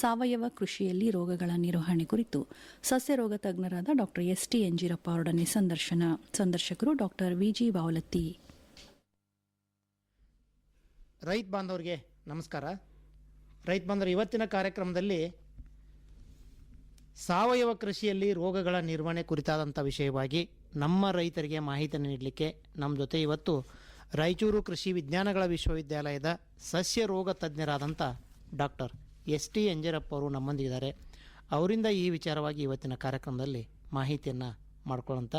ಸಾವಯವ ಕೃಷಿಯಲ್ಲಿ ರೋಗಗಳ ನಿರ್ವಹಣೆ ಕುರಿತು ಸಸ್ಯ ರೋಗ ತಜ್ಞರಾದ ಡಾಕ್ಟರ್ ಎಸ್ ಟಿ ಎಂಜಿರಪ್ಪ ಅವರೊಡನೆ ಸಂದರ್ಶನ. ಸಂದರ್ಶಕರು ಡಾಕ್ಟರ್ ವಿಜಿ ಬಾವಲತ್ತಿ. ರೈತ ಬಾಂಧವರಿಗೆ ನಮಸ್ಕಾರ. ರೈತ ಬಾಂಧವರು, ಇವತ್ತಿನ ಕಾರ್ಯಕ್ರಮದಲ್ಲಿ ಸಾವಯವ ಕೃಷಿಯಲ್ಲಿ ರೋಗಗಳ ನಿರ್ವಹಣೆ ಕುರಿತಾದಂಥ ವಿಷಯವಾಗಿ ನಮ್ಮ ರೈತರಿಗೆ ಮಾಹಿತಿಯನ್ನು ನೀಡಲಿಕ್ಕೆ ನಮ್ಮ ಜೊತೆ ಇವತ್ತು ರಾಯಚೂರು ಕೃಷಿ ವಿಜ್ಞಾನಗಳ ವಿಶ್ವವಿದ್ಯಾಲಯದ ಸಸ್ಯ ರೋಗ ತಜ್ಞರಾದಂಥ ಡಾಕ್ಟರ್ ಎಸ್ ಟಿ ಎಂಜರಪ್ಪ ಅವರು ನಮ್ಮೊಂದಿದ್ದಾರೆ ಅವರಿಂದ ಈ ವಿಚಾರವಾಗಿ ಇವತ್ತಿನ ಕಾರ್ಯಕ್ರಮದಲ್ಲಿ ಮಾಹಿತಿಯನ್ನು ಮಾಡ್ಕೊಳ್ಳೋಂಥ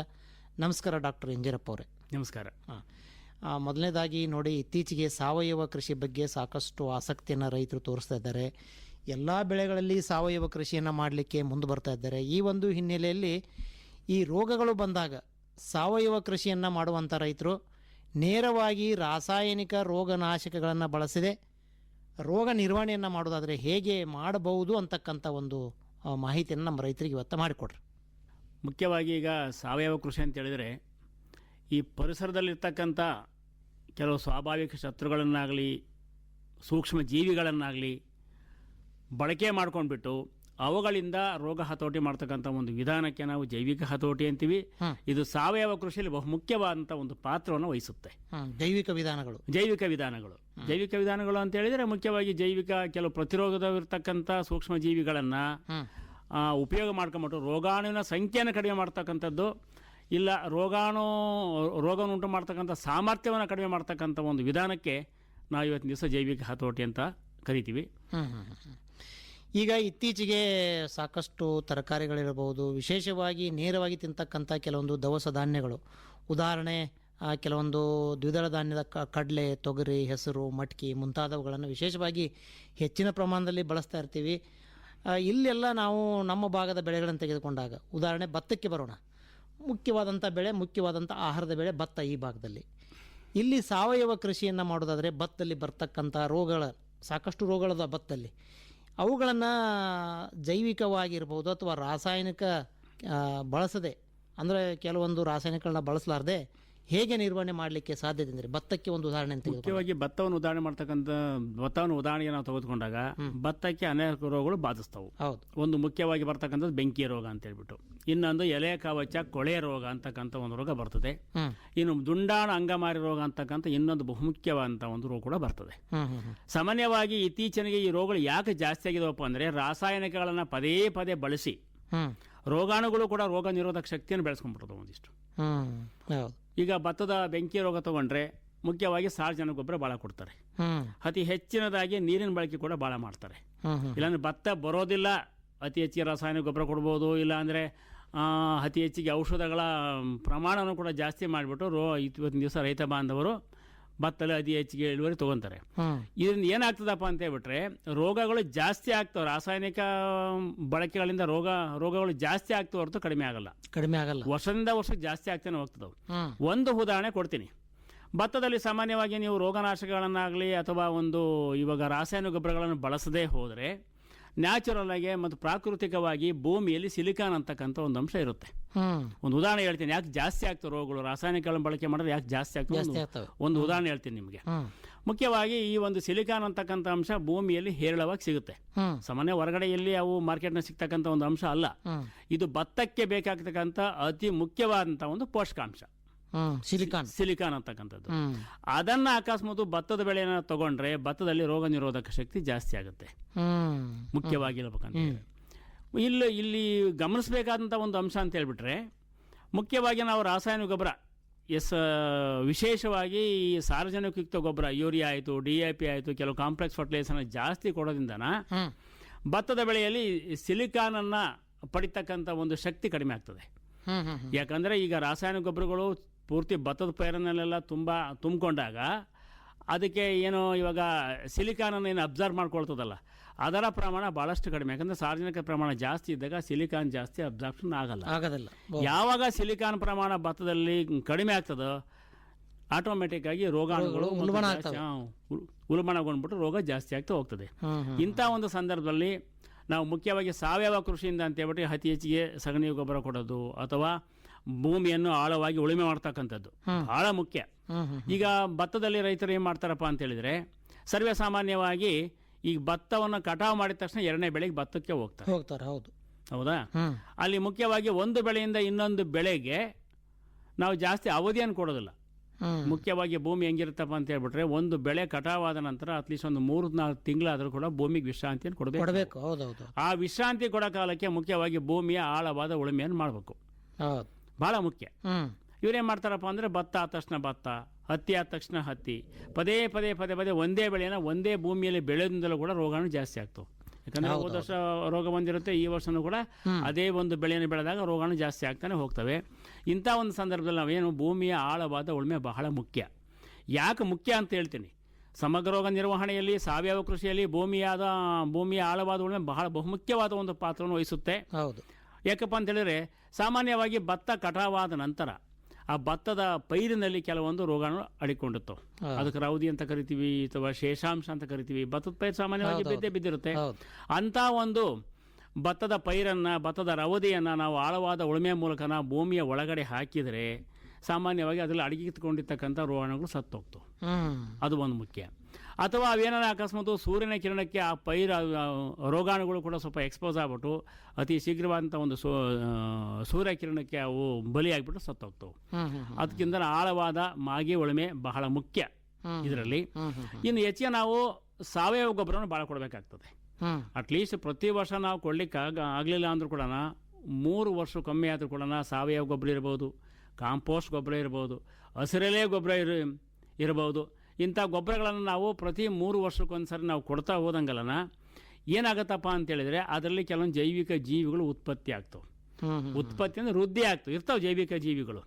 ನಮಸ್ಕಾರ ಡಾಕ್ಟರ್ ಎಂಜರಪ್ಪ ಅವರೇ. ನಮಸ್ಕಾರ. ಹಾಂ. ಮೊದಲನೇದಾಗಿ ನೋಡಿ ಇತ್ತೀಚೆಗೆ ಸಾವಯವ ಕೃಷಿ ಬಗ್ಗೆ ಸಾಕಷ್ಟು ಆಸಕ್ತಿಯನ್ನು ರೈತರು ತೋರಿಸ್ತಾ ಇದ್ದಾರೆ. ಎಲ್ಲ ಬೆಳೆಗಳಲ್ಲಿ ಸಾವಯವ ಕೃಷಿಯನ್ನು ಮಾಡಲಿಕ್ಕೆ ಮುಂದೆ ಬರ್ತಾ ಇದ್ದಾರೆ. ಈ ಒಂದು ಹಿನ್ನೆಲೆಯಲ್ಲಿ ಈ ರೋಗಗಳು ಬಂದಾಗ ಸಾವಯವ ಕೃಷಿಯನ್ನು ಮಾಡುವಂಥ ರೈತರು ನೇರವಾಗಿ ರಾಸಾಯನಿಕ ರೋಗನಾಶಕಗಳನ್ನು ಬಳಸದೆ ರೋಗ ನಿರ್ವಹಣೆಯನ್ನು ಮಾಡೋದಾದರೆ ಹೇಗೆ ಮಾಡಬಹುದು ಅಂತಕ್ಕಂಥ ಒಂದು ಮಾಹಿತಿಯನ್ನು ನಮ್ಮ ರೈತರಿಗೆ ಇವತ್ತು ಮಾಡಿಕೊಡ್ರಿ. ಮುಖ್ಯವಾಗಿ ಈಗ ಸಾವಯವ ಕೃಷಿ ಅಂತ ಹೇಳಿದರೆ, ಈ ಪರಿಸರದಲ್ಲಿರ್ತಕ್ಕಂಥ ಕೆಲವು ಸ್ವಾಭಾವಿಕ ಶತ್ರುಗಳನ್ನಾಗಲಿ ಸೂಕ್ಷ್ಮ ಜೀವಿಗಳನ್ನಾಗಲಿ ಬಳಕೆ ಮಾಡ್ಕೊಂಡ್ಬಿಟ್ಟು ಅವುಗಳಿಂದ ರೋಗ ಹತೋಟಿ ಮಾಡ್ತಕ್ಕಂಥ ಒಂದು ವಿಧಾನಕ್ಕೆ ನಾವು ಜೈವಿಕ ಹತೋಟಿ ಅಂತೀವಿ. ಇದು ಸಾವಯವ ಕೃಷಿಯಲ್ಲಿ ಬಹುಮುಖ್ಯವಾದಂಥ ಒಂದು ಪಾತ್ರವನ್ನು ವಹಿಸುತ್ತೆ. ಜೈವಿಕ ವಿಧಾನಗಳು. ಜೈವಿಕ ವಿಧಾನಗಳು. ಜೈವಿಕ ವಿಧಾನಗಳು ಅಂತ ಹೇಳಿದ್ರೆ ಮುಖ್ಯವಾಗಿ ಜೈವಿಕ ಕೆಲವು ಪ್ರತಿರೋಧವಿರ್ತಕ್ಕಂಥ ಸೂಕ್ಷ್ಮ ಜೀವಿಗಳನ್ನು ಉಪಯೋಗ ಮಾಡ್ಕೊಂಬಿಟ್ಟು ರೋಗಾಣುವಿನ ಸಂಖ್ಯೆಯನ್ನು ಕಡಿಮೆ ಮಾಡ್ತಕ್ಕಂಥದ್ದು ಇಲ್ಲ ರೋಗಾಣು ರೋಗವನ್ನು ಉಂಟು ಮಾಡ್ತಕ್ಕಂಥ ಸಾಮರ್ಥ್ಯವನ್ನು ಕಡಿಮೆ ಮಾಡ್ತಕ್ಕಂಥ ಒಂದು ವಿಧಾನಕ್ಕೆ ನಾವು ಇವತ್ತಿನ ದಿವಸ ಜೈವಿಕ ಹತೋಟಿ ಅಂತ ಕರಿತೀವಿ. ಈಗ ಇತ್ತೀಚೆಗೆ ಸಾಕಷ್ಟು ತರಕಾರಿಗಳಿರಬಹುದು ವಿಶೇಷವಾಗಿ ನೇರವಾಗಿ ತಿಂತಕ್ಕಂಥ ಕೆಲವೊಂದು ದವಸ ಧಾನ್ಯಗಳು. ಉದಾಹರಣೆ ಕೆಲವೊಂದು ದ್ವಿದಳ ಧಾನ್ಯದ ಕಡಲೆ, ತೊಗರಿ, ಹೆಸರು, ಮಟ್ಕಿ ಮುಂತಾದವುಗಳನ್ನು ವಿಶೇಷವಾಗಿ ಹೆಚ್ಚಿನ ಪ್ರಮಾಣದಲ್ಲಿ ಬಳಸ್ತಾ ಇರ್ತೀವಿ. ಇಲ್ಲೆಲ್ಲ ನಾವು ನಮ್ಮ ಭಾಗದ ಬೆಳೆಗಳನ್ನು ತೆಗೆದುಕೊಂಡಾಗ, ಉದಾಹರಣೆ ಭತ್ತಕ್ಕೆ ಬರೋಣ. ಮುಖ್ಯವಾದಂಥ ಬೆಳೆ, ಮುಖ್ಯವಾದಂಥ ಆಹಾರದ ಬೆಳೆ ಭತ್ತ ಈ ಭಾಗದಲ್ಲಿ. ಇಲ್ಲಿ ಸಾವಯವ ಕೃಷಿಯನ್ನು ಮಾಡೋದಾದರೆ ಭತ್ತದಲ್ಲಿ ಬರ್ತಕ್ಕಂಥ ರೋಗಗಳ ಸಾಕಷ್ಟು ರೋಗಗಳದ ಭತ್ತಲ್ಲಿ. ಅವುಗಳನ್ನು ಜೈವಿಕವಾಗಿರ್ಬೋದು ಅಥವಾ ರಾಸಾಯನಿಕ ಬಳಸದೆ ಅಂದರೆ ಕೆಲವೊಂದು ರಾಸಾಯನಿಕಗಳನ್ನ ಬಳಸಲಾರದೆ ಹೇಗೆ ನಿರ್ವಹಣೆ ಮಾಡಲಿಕ್ಕೆ ಸಾಧ್ಯತೆ ಅಂದರೆ ಭತ್ತಕ್ಕೆ ಒಂದು ಉದಾಹರಣೆ ಅಂತ ಮುಖ್ಯವಾಗಿ ಭತ್ತವನ್ನು ಉದಾಹರಣೆ ಮಾಡ್ತಕ್ಕಂಥ ಭತ್ತವನ್ನು ಉದಾಹರಣೆಗೆ ನಾವು ತೆಗೆದುಕೊಂಡಾಗ ಭತ್ತಕ್ಕೆ ಅನೇಕ ರೋಗಗಳು ಬಾಧಿಸ್ತವು. ಹೌದು. ಒಂದು ಮುಖ್ಯವಾಗಿ ಬರ್ತಕ್ಕಂಥದ್ದು ಬೆಂಕಿ ರೋಗ ಅಂತ ಹೇಳ್ಬಿಟ್ಟು. ಇನ್ನೊಂದು ಎಲೆ ಕವಚ ಕೊಳೆ ರೋಗ ಅಂತಕ್ಕಂಥ ಒಂದು ರೋಗ ಬರ್ತದೆ. ಇನ್ನು ದುಂಡಾಣ ಅಂಗಮಾರಿ ರೋಗ ಅಂತಕ್ಕಂಥ ಇನ್ನೊಂದು ಬಹುಮುಖ್ಯವಾದಂಥ ಒಂದು ರೋಗ ಕೂಡ ಬರ್ತದೆ. ಸಾಮಾನ್ಯವಾಗಿ ಇತ್ತೀಚೆಗೆ ಈ ರೋಗಗಳು ಯಾಕೆ ಜಾಸ್ತಿ ಆಗಿದವಪ್ಪ ಅಂದರೆ ರಾಸಾಯನಿಕಗಳನ್ನು ಪದೇ ಪದೇ ಬಳಸಿ ರೋಗಾಣುಗಳು ಕೂಡ ರೋಗ ನಿರೋಧಕ ಶಕ್ತಿಯನ್ನು ಬೆಳೆಸ್ಕೊಂಡ್ಬಿಡ್ತವೆ ಒಂದಿಷ್ಟು. ಈಗ ಭತ್ತದ ಬೆಂಕಿ ರೋಗ ತಗೊಂಡ್ರೆ ಮುಖ್ಯವಾಗಿ ಸಾರ್ವಜನಿಕ ಗೊಬ್ಬರ ಭಾಳ ಕೊಡ್ತಾರೆ. ಅತಿ ಹೆಚ್ಚಿನದಾಗಿ ನೀರಿನ ಬಳಕೆ ಕೂಡ ಭಾಳ ಮಾಡ್ತಾರೆ. ಇಲ್ಲಾಂದ್ರೆ ಭತ್ತ ಬರೋದಿಲ್ಲ ಅತಿ ಹೆಚ್ಚಿಗೆ ರಾಸಾಯನಿಕ ಗೊಬ್ಬರ ಕೊಡ್ಬೋದು ಇಲ್ಲ ಅಂದರೆ ಅತಿ ಹೆಚ್ಚಿಗೆ ಔಷಧಗಳ ಪ್ರಮಾಣವನ್ನು ಕೂಡ ಜಾಸ್ತಿ ಮಾಡಿಬಿಟ್ಟು ರೋ ಇವತ್ತಿನ ದಿವಸ ರೈತ ಬಾಂಧವರು ಭತ್ತದಲ್ಲಿ ಅತಿ ಹೆಚ್ಚಿಗೆ ಇಳುವರಿ ತೊಗೊತಾರೆ. ಇದರಿಂದ ಏನಾಗ್ತದಪ್ಪ ಅಂತ ಹೇಳ್ಬಿಟ್ರೆ ರೋಗಗಳು ಜಾಸ್ತಿ ಆಗ್ತವೆ. ರಾಸಾಯನಿಕ ಬಳಕೆಗಳಿಂದ ರೋಗ ರೋಗಗಳು ಜಾಸ್ತಿ ಆಗ್ತವೆ ಹೊರತು ಕಡಿಮೆ ಆಗಲ್ಲ. ಕಡಿಮೆ ಆಗಲ್ಲ. ವರ್ಷದಿಂದ ವರ್ಷಕ್ಕೆ ಜಾಸ್ತಿ ಆಗ್ತಾನೆ ಹೋಗ್ತದವು. ಒಂದು ಉದಾಹರಣೆ ಕೊಡ್ತೀನಿ. ಭತ್ತದಲ್ಲಿ ಸಾಮಾನ್ಯವಾಗಿ ನೀವು ರೋಗನಾಶಕಗಳನ್ನಾಗಲಿ ಅಥವಾ ಒಂದು ಇವಾಗ ರಾಸಾಯನಿಕ ಗೊಬ್ಬರಗಳನ್ನು ಬಳಸದೇ ಹೋದರೆ ನ್ಯಾಚುರಲ್ ಆಗಿ ಮತ್ತು ಪ್ರಾಕೃತಿಕವಾಗಿ ಭೂಮಿಯಲ್ಲಿ ಸಿಲಿಕಾನ್ ಅಂತಕ್ಕಂಥ ಒಂದು ಅಂಶ ಇರುತ್ತೆ. ಒಂದು ಉದಾಹರಣೆ ಹೇಳ್ತೀನಿ ಯಾಕೆ ಜಾಸ್ತಿ ಆಗ್ತವೆ ರೋಗಗಳು? ರಾಸಾಯನಿಕಗಳನ್ನು ಬಳಕೆ ಮಾಡಿದ್ರೆ ಯಾಕೆ ಜಾಸ್ತಿ ಆಗ್ತವೆ? ಒಂದು- ಉದಾಹರಣೆ ಹೇಳ್ತೀನಿ ನಿಮಗೆ. ಮುಖ್ಯವಾಗಿ ಈ ಒಂದು ಸಿಲಿಕಾನ್ ಅಂತಕ್ಕಂಥ ಅಂಶ ಭೂಮಿಯಲ್ಲಿ ಹೇರಳವಾಗಿ ಸಿಗುತ್ತೆ. ಸಾಮಾನ್ಯ ಸಾಮಾನ್ಯ ಹೊರಗಡೆಯಲ್ಲಿ ಅವು ಮಾರ್ಕೆಟ್ನ ಸಿಗ್ತಕ್ಕಂಥ ಒಂದು ಅಂಶ ಅಲ್ಲ. ಇದು ಭತ್ತಕ್ಕೆ ಬೇಕಾಗ್ತಕ್ಕಂಥ ಅತಿ ಮುಖ್ಯವಾದಂಥ ಒಂದು ಪೋಷಕಾಂಶ. ಸಿಲಿಕಾನ್. ಸಿಲಿಕಾನ್ ಅಂತಕ್ಕಂಥದ್ದು. ಅದನ್ನ ಅಕಸ್ಮಾತ್ ಭತ್ತದ ಬೆಳೆಯನ್ನು ತಗೊಂಡ್ರೆ ಭತ್ತದಲ್ಲಿ ರೋಗ ನಿರೋಧಕ ಶಕ್ತಿ ಜಾಸ್ತಿ ಆಗುತ್ತೆ. ಮುಖ್ಯವಾಗಿ ಹೇಳ್ಬೇಕಂತ ಇಲ್ಲಿ ಇಲ್ಲಿ ಗಮನಿಸಬೇಕಾದಂಥ ಒಂದು ಅಂಶ ಅಂತ ಹೇಳ್ಬಿಟ್ರೆ ಮುಖ್ಯವಾಗಿ ನಾವು ರಾಸಾಯನಿಕ ಗೊಬ್ಬರ ಎಸ್ ವಿಶೇಷವಾಗಿ ಈ ಸಾರ್ವಜನಿಕಯುಕ್ತ ಗೊಬ್ಬರ ಯೂರಿಯಾ ಆಯಿತು ಡಿ ಎ ಪಿ ಆಯಿತು ಕೆಲವು ಕಾಂಪ್ಲೆಕ್ಸ್ ಫರ್ಟಿಲೈಸರ್ನ ಜಾಸ್ತಿ ಕೊಡೋದ್ರಿಂದನ ಭತ್ತದ ಬೆಳೆಯಲ್ಲಿ ಸಿಲಿಕಾನನ್ನು ಪಡಿತಕ್ಕಂಥ ಒಂದು ಶಕ್ತಿ ಕಡಿಮೆ ಆಗ್ತದೆ. ಯಾಕಂದರೆ ಈಗ ರಾಸಾಯನಿಕ ಗೊಬ್ಬರಗಳು ಪೂರ್ತಿ ಭತ್ತದ ಪೈರನಲ್ಲೆಲ್ಲ ತುಂಬ ತುಂಬಿಕೊಂಡಾಗ ಅದಕ್ಕೆ ಏನು ಇವಾಗ ಸಿಲಿಕಾನನ್ನು ಏನು ಅಬ್ಸರ್ವ್ ಮಾಡ್ಕೊಳ್ತದಲ್ಲ ಅದರ ಪ್ರಮಾಣ ಭಾಳಷ್ಟು ಕಡಿಮೆ. ಯಾಕಂದರೆ ಸಾರ್ವಜನಿಕ ಪ್ರಮಾಣ ಜಾಸ್ತಿ ಇದ್ದಾಗ ಸಿಲಿಕಾನ್ ಜಾಸ್ತಿ ಅಬ್ಸಾರ್ಪ್ಷನ್ ಆಗಲ್ಲ. ಆಗೋದಿಲ್ಲ. ಯಾವಾಗ ಸಿಲಿಕಾನ್ ಪ್ರಮಾಣ ಭತ್ತದಲ್ಲಿ ಕಡಿಮೆ ಆಗ್ತದೋ ಆಟೋಮೆಟಿಕ್ ಆಗಿ ರೋಗಾಣುಗಳು ಉಲ್ಬಣಗೊಂಡ್ಬಿಟ್ಟು ರೋಗ ಜಾಸ್ತಿ ಆಗ್ತಾ ಹೋಗ್ತದೆ. ಇಂಥ ಒಂದು ಸಂದರ್ಭದಲ್ಲಿ ನಾವು ಮುಖ್ಯವಾಗಿ ಸಾವಯವ ಕೃಷಿಯಿಂದ ಅಂತ ಹೇಳ್ಬಿಟ್ಟು ಅತಿ ಹೆಚ್ಚಿಗೆ ಸಗಣಿ ಗೊಬ್ಬರ ಕೊಡೋದು ಅಥವಾ ಭೂಮಿಯನ್ನು ಆಳವಾಗಿ ಉಳುಮೆ ಮಾಡ್ತಕ್ಕಂಥದ್ದು. ಬಹಳ ಮುಖ್ಯ. ಈಗ ಭತ್ತದಲ್ಲಿ ರೈತರು ಏನು ಮಾಡ್ತಾರಪ್ಪ ಅಂತ ಹೇಳಿದ್ರೆ ಸರ್ವೇ ಸಾಮಾನ್ಯವಾಗಿ ಈಗ ಭತ್ತವನ್ನು ಕಟಾವು ಮಾಡಿದ ತಕ್ಷಣ ಎರಡನೇ ಬೆಳೆಗೆ ಭತ್ತಕ್ಕೆ ಹೋಗ್ತಾರೆ. ಹೋಗ್ತಾರೆ ಹೌದು. ಹೌದಾ? ಅಲ್ಲಿ ಮುಖ್ಯವಾಗಿ ಒಂದು ಬೆಳೆಯಿಂದ ಇನ್ನೊಂದು ಬೆಳೆಗೆ ನಾವು ಜಾಸ್ತಿ ಅವಧಿಯನ್ನು ಕೊಡೋದಿಲ್ಲ. ಮುಖ್ಯವಾಗಿ ಭೂಮಿ ಹೆಂಗಿರುತ್ತಪ್ಪ ಅಂತ ಹೇಳ್ಬಿಟ್ರೆ ಒಂದು ಬೆಳೆ ಕಟಾವಾದ ನಂತರ ಅಟ್ಲೀಸ್ಟ್ ಒಂದು ಮೂರು ನಾಲ್ಕು ತಿಂಗಳಾದರೂ ಕೂಡ ಭೂಮಿಗೆ ವಿಶ್ರಾಂತಿಯನ್ನು ಕೊಡಬೇಕು. ಆ ವಿಶ್ರಾಂತಿ ಕೊಡೋ ಕಾಲಕ್ಕೆ ಮುಖ್ಯವಾಗಿ ಭೂಮಿಯ ಆಳವಾದ ಉಳುಮೆಯನ್ನು ಮಾಡಬೇಕು. ಭಾಳ ಮುಖ್ಯ. ಇವರೇನು ಮಾಡ್ತಾರಪ್ಪ ಅಂದರೆ ಭತ್ತ ಆದ ತಕ್ಷಣ ಭತ್ತ ಹತ್ತಿ ಆದ ತಕ್ಷಣ ಹತ್ತಿ. ಪದೇ ಪದೇ ಪದೇ ಪದೇ ಒಂದೇ ಬೆಳೆನ ಒಂದೇ ಭೂಮಿಯಲ್ಲಿ ಬೆಳೆದಿಂದಲೂ ಕೂಡ ರೋಗಾಣು ಜಾಸ್ತಿ ಆಗ್ತವೆ. ಯಾಕಂದರೆ ಹೋದ ವರ್ಷ ರೋಗ ಬಂದಿರುತ್ತೆ ಈ ವರ್ಷನೂ ಕೂಡ ಅದೇ ಒಂದು ಬೆಳೆಯನ್ನು ಬೆಳೆದಾಗ ರೋಗಾಣು ಜಾಸ್ತಿ ಆಗ್ತಾನೆ ಹೋಗ್ತವೆ. ಇಂಥ ಒಂದು ಸಂದರ್ಭದಲ್ಲಿ ನಾವೇನು ಭೂಮಿಯ ಆಳವಾದ ಉಳುಮೆ ಬಹಳ ಮುಖ್ಯ. ಯಾಕೆ ಮುಖ್ಯ ಅಂತ ಹೇಳ್ತೀನಿ. ಸಮಗ್ರ ರೋಗ ನಿರ್ವಹಣೆಯಲ್ಲಿ ಸಾವಯವ ಕೃಷಿಯಲ್ಲಿ ಭೂಮಿಯಾದ ಭೂಮಿಯ ಆಳವಾದ ಉಳುಮೆ ಬಹಳ ಬಹುಮುಖ್ಯವಾದ ಒಂದು ಪಾತ್ರವನ್ನು ವಹಿಸುತ್ತೆ. ಹೌದು. ಯಾಕಪ್ಪ ಅಂತ ಹೇಳಿದ್ರೆ ಸಾಮಾನ್ಯವಾಗಿ ಭತ್ತ ಕಟಾವಾದ ನಂತರ ಆ ಭತ್ತದ ಪೈರಿನಲ್ಲಿ ಕೆಲವೊಂದು ರೋಗಾಣು ಅಡಿಕೊಂಡಿತ್ತು ಅದಕ್ಕೆ ರೌದಿ ಅಂತ ಕರಿತೀವಿ ಅಥವಾ ಶೇಷಾಂಶ ಅಂತ ಕರಿತೀವಿ. ಭತ್ತದ ಪೈರು ಸಾಮಾನ್ಯವಾಗಿ ಬಿದ್ದೇ ಬಿದ್ದಿರುತ್ತೆ. ಅಂತ ಒಂದು ಭತ್ತದ ಪೈರನ್ನು ಭತ್ತದ ರವದಿಯನ್ನು ನಾವು ಆಳವಾದ ಉಳುಮೆ ಮೂಲಕ ನಾವು ಭೂಮಿಯ ಒಳಗಡೆ ಹಾಕಿದರೆ ಸಾಮಾನ್ಯವಾಗಿ ಅದರಲ್ಲಿ ಅಡಗಿತ್ಕೊಂಡಿರ್ತಕ್ಕಂಥ ರೋಗಗಳು ಸತ್ತೋಗ್ತವೆ. ಹ್ಮ್. ಅದು ಒಂದು ಮುಖ್ಯ. ಅಥವಾ ಅವೇನಾರ ಅಕಸ್ಮಾತ್ ಸೂರ್ಯನ ಕಿರಣಕ್ಕೆ ಆ ಪೈರ ರೋಗಾಣುಗಳು ಕೂಡ ಸ್ವಲ್ಪ ಎಕ್ಸ್ಪೋಸ್ ಆಗ್ಬಿಟ್ಟು ಅತಿ ಶೀಘ್ರವಾದಂಥ ಒಂದು ಸೂ ಸೂರ್ಯ ಕಿರಣಕ್ಕೆ ಅವು ಬಲಿಯಾಗಿಬಿಟ್ಟು ಸತ್ತೋಗ್ತವೆ. ಅದಕ್ಕಿಂತ ಆಳವಾದ ಮಾಗಿ ಉಳುಮೆ ಬಹಳ ಮುಖ್ಯ ಇದರಲ್ಲಿ. ಇನ್ನು ಹೆಚ್ಚಿಗೆ ನಾವು ಸಾವಯವ ಗೊಬ್ಬರವನ್ನು ಭಾಳ ಕೊಡಬೇಕಾಗ್ತದೆ. ಅಟ್ಲೀಸ್ಟ್ ಪ್ರತಿ ವರ್ಷ ನಾವು ಕೊಡ್ಲಿಕ್ಕೆ ಆಗ ಆಗಲಿಲ್ಲ ಅಂದರೂ ಕೂಡ ಮೂರು ವರ್ಷ ಕಮ್ಮಿ ಆದರೂ ಕೂಡ ಸಾವಯವ ಗೊಬ್ಬರ ಇರ್ಬೋದು ಕಾಂಪೋಸ್ಟ್ ಗೊಬ್ಬರ ಇರ್ಬೋದು ಹಸಿರೆಲೆ ಗೊಬ್ಬರ ಇರ ಇರ್ಬೋದು. ಇಂಥ ಗೊಬ್ಬರಗಳನ್ನು ನಾವು ಪ್ರತಿ ಮೂರು ವರ್ಷಕ್ಕೊಂದ್ಸರಿ ನಾವು ಕೊಡ್ತಾ ಹೋದಂಗಲ್ಲನ ಏನಾಗತ್ತಪ್ಪ ಅಂತೇಳಿದರೆ ಅದರಲ್ಲಿ ಕೆಲವೊಂದು ಜೈವಿಕ ಜೀವಿಗಳು ಉತ್ಪತ್ತಿ ಆಗ್ತವೆ. ಉತ್ಪತ್ತಿ ಅಂದರೆ ವೃದ್ಧಿ ಆಗ್ತವೆ. ಇರ್ತಾವೆ ಜೈವಿಕ ಜೀವಿಗಳು.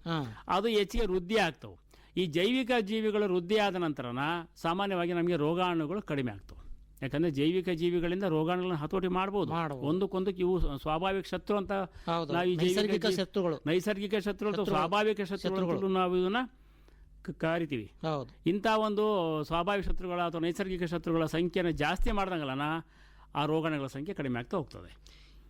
ಅದು ಹೆಚ್ಚಿಗೆ ವೃದ್ಧಿ ಆಗ್ತವೆ. ಈ ಜೈವಿಕ ಜೀವಿಗಳು ವೃದ್ಧಿ ಆದ ನಂತರನ ಸಾಮಾನ್ಯವಾಗಿ ನಮಗೆ ರೋಗಾಣುಗಳು ಕಡಿಮೆ ಆಗ್ತವೆ. ಯಾಕಂದರೆ ಜೈವಿಕ ಜೀವಿಗಳಿಂದ ರೋಗಾಣುಗಳನ್ನು ಹತೋಟಿ ಮಾಡ್ಬೋದು. ಮಾಡ್ಬೋದು. ಒಂದಕ್ಕೊಂದಕ್ಕೆ ಇವು ಸ್ವಾಭಾವಿಕ ಶತ್ರು ಅಂತ ನಾವು ಈ ಜೈವಿಕ ನೈಸರ್ಗಿಕ ಶತ್ರುಗಳು. ನೈಸರ್ಗಿಕ ಶತ್ರುಗಳು ಸ್ವಾಭಾವಿಕ ಶತ್ರುಗಳು. ನಾವು ಇದನ್ನ ಕರಿತೀವಿ ಹೌದು. ಇಂಥ ಒಂದು ಸ್ವಾಭಾವಿಕ ಶತ್ರುಗಳ ಅಥವಾ ನೈಸರ್ಗಿಕ ಶತ್ರುಗಳ ಸಂಖ್ಯೆನ ಜಾಸ್ತಿ ಮಾಡ್ದಂಗಲ್ಲ ಆ ರೋಗಗಳ ಸಂಖ್ಯೆ ಕಡಿಮೆ ಆಗ್ತಾ ಹೋಗ್ತದೆ.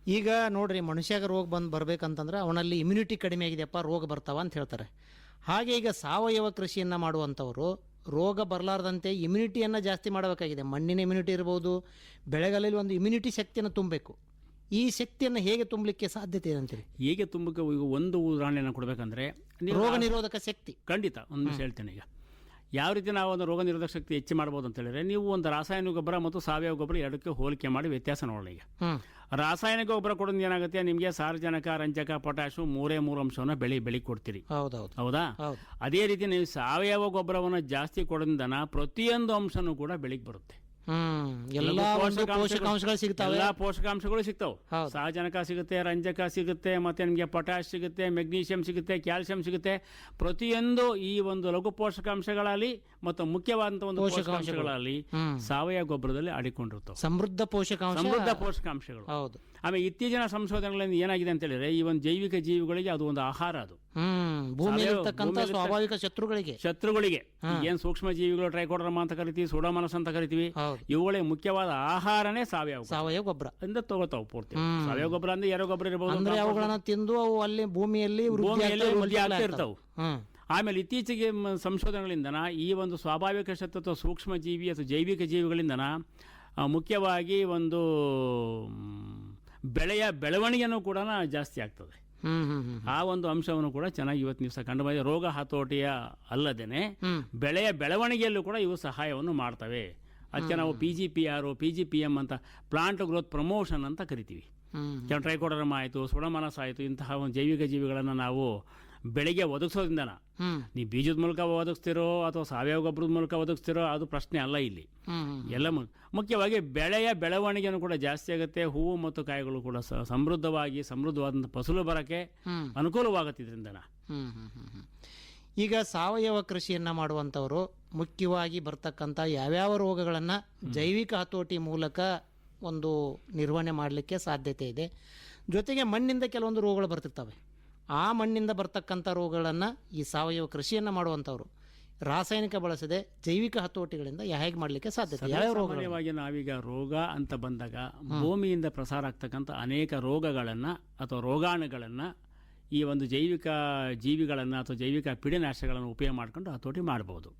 ಈಗ ನೋಡ್ರಿ ಮನುಷ್ಯಾಗ ರೋಗ ಬಂದು ಬರಬೇಕಂತಂದ್ರೆ ಅವನಲ್ಲಿ ಇಮ್ಯುನಿಟಿ ಕಡಿಮೆ ಆಗಿದೆಯಪ್ಪ ರೋಗ ಬರ್ತಾವ ಅಂತ ಹೇಳ್ತಾರೆ. ಹಾಗೆ ಈಗ ಸಾವಯವ ಕೃಷಿಯನ್ನು ಮಾಡುವಂಥವರು ರೋಗ ಬರಲಾರ್ದಂತೆ ಇಮ್ಯುನಿಟಿಯನ್ನು ಜಾಸ್ತಿ ಮಾಡಬೇಕಾಗಿದೆ. ಮಣ್ಣಿನ ಇಮ್ಯುನಿಟಿ ಇರ್ಬೋದು ಬೆಳೆಗಳಲ್ಲಿ ಒಂದು ಇಮ್ಯುನಿಟಿ ಶಕ್ತಿಯನ್ನು ತುಂಬಬೇಕು. ಈ ಶಕ್ತಿಯನ್ನು ಹೇಗೆ ತುಂಬಲಿಕ್ಕೆ ಸಾಧ್ಯತೆ ಇದೆ ಅಂತೀರಿ ಹೇಗೆ ತುಂಬಕ್ಕೆ ಈಗ ಒಂದು ಉದಾಹರಣೆಯನ್ನು ಕೊಡಬೇಕಂದ್ರೆ ನೀವು ರೋಗ ನಿರೋಧಕ ಶಕ್ತಿ. ಖಂಡಿತ ಒಂದು ವಿಷಯ ಹೇಳ್ತೇನೆ ಈಗ. ಯಾವ ರೀತಿ ನಾವು ಒಂದು ರೋಗ ನಿರೋಧಕ ಶಕ್ತಿ ಹೆಚ್ಚು ಮಾಡ್ಬೋದು ಅಂತ ಹೇಳಿದ್ರೆ ನೀವು ಒಂದು ರಾಸಾಯನಿಕ ಗೊಬ್ಬರ ಮತ್ತು ಸಾವಯವ ಗೊಬ್ಬರ ಎರಡಕ್ಕೆ ಹೋಲಿಕೆ ಮಾಡಿ ವ್ಯತ್ಯಾಸ ನೋಡೋಣ ಈಗ. ರಾಸಾಯನಿಕ ಗೊಬ್ಬರ ಕೊಡೋದು ಏನಾಗುತ್ತೆ ನಿಮಗೆ ಸಾರಜನಕ ರಂಜಕ ಪೊಟ್ಯಾಶು ಮೂರೇ ಮೂರು ಅಂಶವನ್ನು ಬೆಳೆ ಬೆಳಿ ಕೊಡ್ತೀರಿ. ಹೌದೌದು. ಹೌದಾ? ಅದೇ ರೀತಿ ನೀವು ಸಾವಯವ ಗೊಬ್ಬರವನ್ನು ಜಾಸ್ತಿ ಕೊಡೋದ್ರಿಂದ ಪ್ರತಿಯೊಂದು ಅಂಶನೂ ಕೂಡ ಬೆಳಿಗ್ಗೆ ಬರುತ್ತೆ. ಹ್ಮ್ ಎಲ್ಲ ಪೋಷಕಾಂಶಗಳು ಸಿಗ್ತಾವೆ. ಎಲ್ಲ ಪೋಷಕಾಂಶಗಳು ಸಿಗ್ತಾವೆ. ಸಾರಜನಕ ಸಿಗುತ್ತೆ ರಂಜಕ ಸಿಗುತ್ತೆ ಮತ್ತೆ ನಿಮಗೆ ಪೊಟ್ಯಾಶ್ ಸಿಗುತ್ತೆ ಮೆಗ್ನೀಷಿಯಂ ಸಿಗುತ್ತೆ ಕ್ಯಾಲ್ಸಿಯಂ ಸಿಗುತ್ತೆ. ಪ್ರತಿಯೊಂದು ಈ ಒಂದು ಲಘು ಪೋಷಕಾಂಶಗಳಲ್ಲಿ ಮತ್ತು ಮುಖ್ಯವಾದಂತಹ ಒಂದು ಪೋಷಕಾಂಶಗಳಲ್ಲಿ ಸಾವಯವ ಗೊಬ್ಬರದಲ್ಲಿ ಅಡಿಕೊಂಡಿರ್ತವೆ ಸಮೃದ್ಧ ಪೋಷಕಾಂಶ. ಸಮೃದ್ಧ ಪೋಷಕಾಂಶಗಳು. ಹೌದು. ಆಮೇಲೆ ಇತ್ತೀಚಿನ ಸಂಶೋಧನೆಗಳಿಂದ ಏನಾಗಿದೆ ಅಂತ ಹೇಳಿದ್ರೆ ಈ ಒಂದು ಜೈವಿಕ ಜೀವಿಗಳಿಗೆ ಅದು ಒಂದು ಆಹಾರ ಅದು. ಭೂಮಿಯಲ್ಲಿರ್ತ- ಸ್ವಾಭಾವಿಕ ಶತ್ರುಗಳಿಗೆ. ಶತ್ರುಗಳಿಗೆ. ಏನ್ ಸೂಕ್ಷ್ಮ ಜೀವಿಗಳು ಟ್ರೈಕೋಡ್ರಮ ಅಂತ ಕರಿತೀವಿ ಸೋಡಾಮನಸ್ ಅಂತ ಕರಿತೀವಿ ಇವುಗಳೇ ಇವುಗಳಿಗೆ ಮುಖ್ಯವಾದ ಆಹಾರನೇ ಸಾವಯವ. ಸಾವಯವ ಗೊಬ್ಬರ. ಇಂದ ತಗೋತಾವ್ ಪೂರ್ತಿ. ಸಾವಯವ ಗೊಬ್ಬರ ಅಂದ್ರೆ ಯಾರೋ ಗೊಬ್ಬರ ಇರಬಹುದು ಅವುಗಳನ್ನ ತಿಂದು ಅವು ಅಲ್ಲಿ ಭೂಮಿಯಲ್ಲಿ ವೃದ್ಧಿ ಭೂಮಿಯಲ್ಲಿ ಆಗ್ತಾ ಇರ್ತಾವೆ. ಆಮೇಲೆ ಇತ್ತೀಚೆಗೆ ಸಂಶೋಧನೆಗಳಿಂದ ಸಂಶೋಧನೆಗಳಿಂದನ ಈ ಒಂದು ಸ್ವಾಭಾವಿಕ ಶತ್ರು ಅಥವಾ ಸೂಕ್ಷ್ಮ ಜೀವಿ ಅಥವಾ ಜೈವಿಕ ಜೀವಿಗಳಿಂದನ ಮುಖ್ಯವಾಗಿ ಒಂದು ಬೆಳೆಯ ಬೆಳವಣಿಗೆನೂ ಕೂಡ ಜಾಸ್ತಿ ಆಗ್ತದೆ. ಆ ಒಂದು ಅಂಶವನ್ನು ಕೂಡ ಚೆನ್ನಾಗಿ ಇವತ್ತು ನೀವು ಕಂಡು ಬಂದಿದೆ ರೋಗ ಹತೋಟಿಯ ಅಲ್ಲದೇನೆ ಬೆಳೆಯ ಬೆಳವಣಿಗೆಯಲ್ಲೂ ಕೂಡ ಇವು ಸಹಾಯವನ್ನು ಮಾಡ್ತವೆ. ಅದಕ್ಕೆ ನಾವು P G P R P G P M ಅಂತ ಪ್ಲಾಂಟ್ ಗ್ರೋತ್ ಪ್ರಮೋಷನ್ ಅಂತ ಕರಿತೀವಿ. ಕೆಲವು ಟ್ರೈಕೋಡರ್ಮ ಆಯಿತು ಸುಡಮನಸ್ ಆಯಿತು ಇಂತಹ ಒಂದು ಜೈವಿಕ ಜೀವಿಗಳನ್ನು ನಾವು ಬೆಳೆಗೆ ಒದಗಿಸೋದ್ರಿಂದನ? ನೀ ನೀವು ಬೀಜದ ಮೂಲಕ ಒದಗಿಸ್ತಿರೋ ಅಥವಾ ಸಾವಯವ ಗೊಬ್ಬರದ ಮೂಲಕ ಒದಗಿಸ್ತಿರೋ ಅದು ಪ್ರಶ್ನೆ ಅಲ್ಲ ಇಲ್ಲಿ. ಎಲ್ಲ ಮುಖ್ಯವಾಗಿ ಬೆಳೆಯ ಬೆಳವಣಿಗೆನೂ ಕೂಡ ಜಾಸ್ತಿ ಆಗುತ್ತೆ ಹೂವು ಮತ್ತು ಕಾಯಿಗಳು ಕೂಡ ಸಮೃದ್ಧವಾಗಿ ಸಮೃದ್ಧವಾದಂಥ ಫಸಲು ಬರೋಕ್ಕೆ ಅನುಕೂಲವಾಗುತ್ತೆ. ಈಗ ಸಾವಯವ ಕೃಷಿಯನ್ನು ಮಾಡುವಂಥವರು ಮುಖ್ಯವಾಗಿ ಬರ್ತಕ್ಕಂಥ ಯಾವ್ಯಾವ ರೋಗಗಳನ್ನು ಜೈವಿಕ ಹತೋಟಿ ಮೂಲಕ ಒಂದು ನಿರ್ವಹಣೆ ಮಾಡಲಿಕ್ಕೆ ಸಾಧ್ಯತೆ ಇದೆ. ಜೊತೆಗೆ ಮಣ್ಣಿಂದ ಕೆಲವೊಂದು ರೋಗಗಳು ಬರ್ತಿರ್ತವೆ. ಆ ಮಣ್ಣಿಂದ ಬರ್ತಕ್ಕಂಥ ರೋಗಗಳನ್ನು ಈ ಸಾವಯವ ಕೃಷಿಯನ್ನು ಮಾಡುವಂಥವ್ರು. ರಾಸಾಯನಿಕ ಬಳಸದೆ ಜೈವಿಕ ಹತೋಟಿಗಳಿಂದ ಹೇಗೆ ಮಾಡಲಿಕ್ಕೆ ಸಾಧ್ಯತೆ? ಯಾವ್ಯಾವ ರೋಗವಾಗಿ ನಾವೀಗ ರೋಗ ಅಂತ ಬಂದಾಗ ಭೂಮಿಯಿಂದ ಪ್ರಸಾರ ಆಗ್ತಕ್ಕಂಥ ಅನೇಕ ರೋಗಗಳನ್ನು ಅಥವಾ ರೋಗಾಣುಗಳನ್ನು ಈ ಒಂದು ಜೈವಿಕ ಜೀವಿಗಳನ್ನು ಅಥವಾ ಜೈವಿಕ ಪಿಡಿನಾಶಗಳನ್ನು ಉಪಯೋಗ ಮಾಡ್ಕೊಂಡು ಹತೋಟಿ ಮಾಡ್ಬೋದು.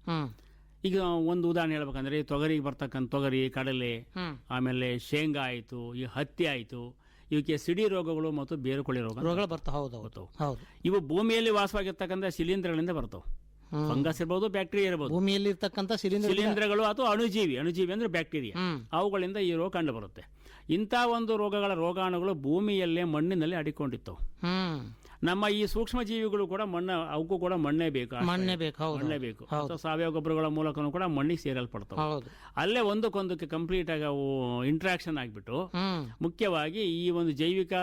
ಈಗ ಒಂದು ಉದಾಹರಣೆ ಹೇಳ್ಬೇಕಂದ್ರೆ ಈ ತೊಗರಿಗೆ ಬರ್ತಕ್ಕಂಥ ತೊಗರಿ ಕಡಲೆ ಆಮೇಲೆ ಶೇಂಗಾ ಆಯಿತು ಈ ಹತ್ತಿ ಆಯಿತು ಇವಕ್ಕೆ ಸಿಡಿ ರೋಗಗಳು ಮತ್ತು ಬೇರುಕೊಳ್ಳಿ ರೋಗ ರೋಗಗಳು ಬರ್ತಾವೆ. ಹೌದು ಹೌದು. ಹೌದು. ಇವು ಭೂಮಿಯಲ್ಲಿ ವಾಸವಾಗಿರ್ತಕ್ಕಂಥ ಶಿಲೀಂಧ್ರಗಳಿಂದ ಬರ್ತವೆ. ಫಂಗಸ್ ಇರ್ಬೋದು ಬ್ಯಾಕ್ಟೀರಿಯಾ ಇರಬಹುದು ಭೂಮಿಯಲ್ಲಿ ಇರ್ತಕ್ಕಂಥ ಸಿಲಿಂಡರ್ ಶಿಲೀಂಧ್ರಗಳು ಅಥವಾ ಅಣುಜೀವಿ ಅಣುಜೀವಿ ಅಂದ್ರೆ ಬ್ಯಾಕ್ಟೀರಿಯಾ. ಅವುಗಳಿಂದ ಈ ರೋಗ ಕಂಡು ಬರುತ್ತೆ. ಇಂಥ ಒಂದು ರೋಗಗಳ ರೋಗಾಣುಗಳು ಭೂಮಿಯಲ್ಲೇ ಮಣ್ಣಿನಲ್ಲಿ ಅಡಿಕೊಂಡಿರ್ತವೆ. ಹ್ಮ್. ನಮ್ಮ ಈ ಸೂಕ್ಷ್ಮ ಜೀವಿಗಳು ಕೂಡ ಮಣ್ಣ ಅವಕ್ಕೂ ಕೂಡ ಮಣ್ಣೇ ಬೇಕು. ಮಣ್ಣೆ ಬೇಕು ಮಣ್ಣೇ ಬೇಕು. ಸಾವಯವ ಗೊಬ್ಬರಗಳ ಮೂಲಕನೂ ಕೂಡ ಮಣ್ಣಿಗೆ ಸೇರಲ್ಪಡ್ತಾವೆ. ಅಲ್ಲೇ ಒಂದಕ್ಕೊಂದಕ್ಕೆ ಕಂಪ್ಲೀಟ್ ಆಗಿ ಅವು ಇಂಟ್ರಾಕ್ಷನ್ ಆಗಿಬಿಟ್ಟು ಮುಖ್ಯವಾಗಿ ಈ ಒಂದು ಜೈವಿಕ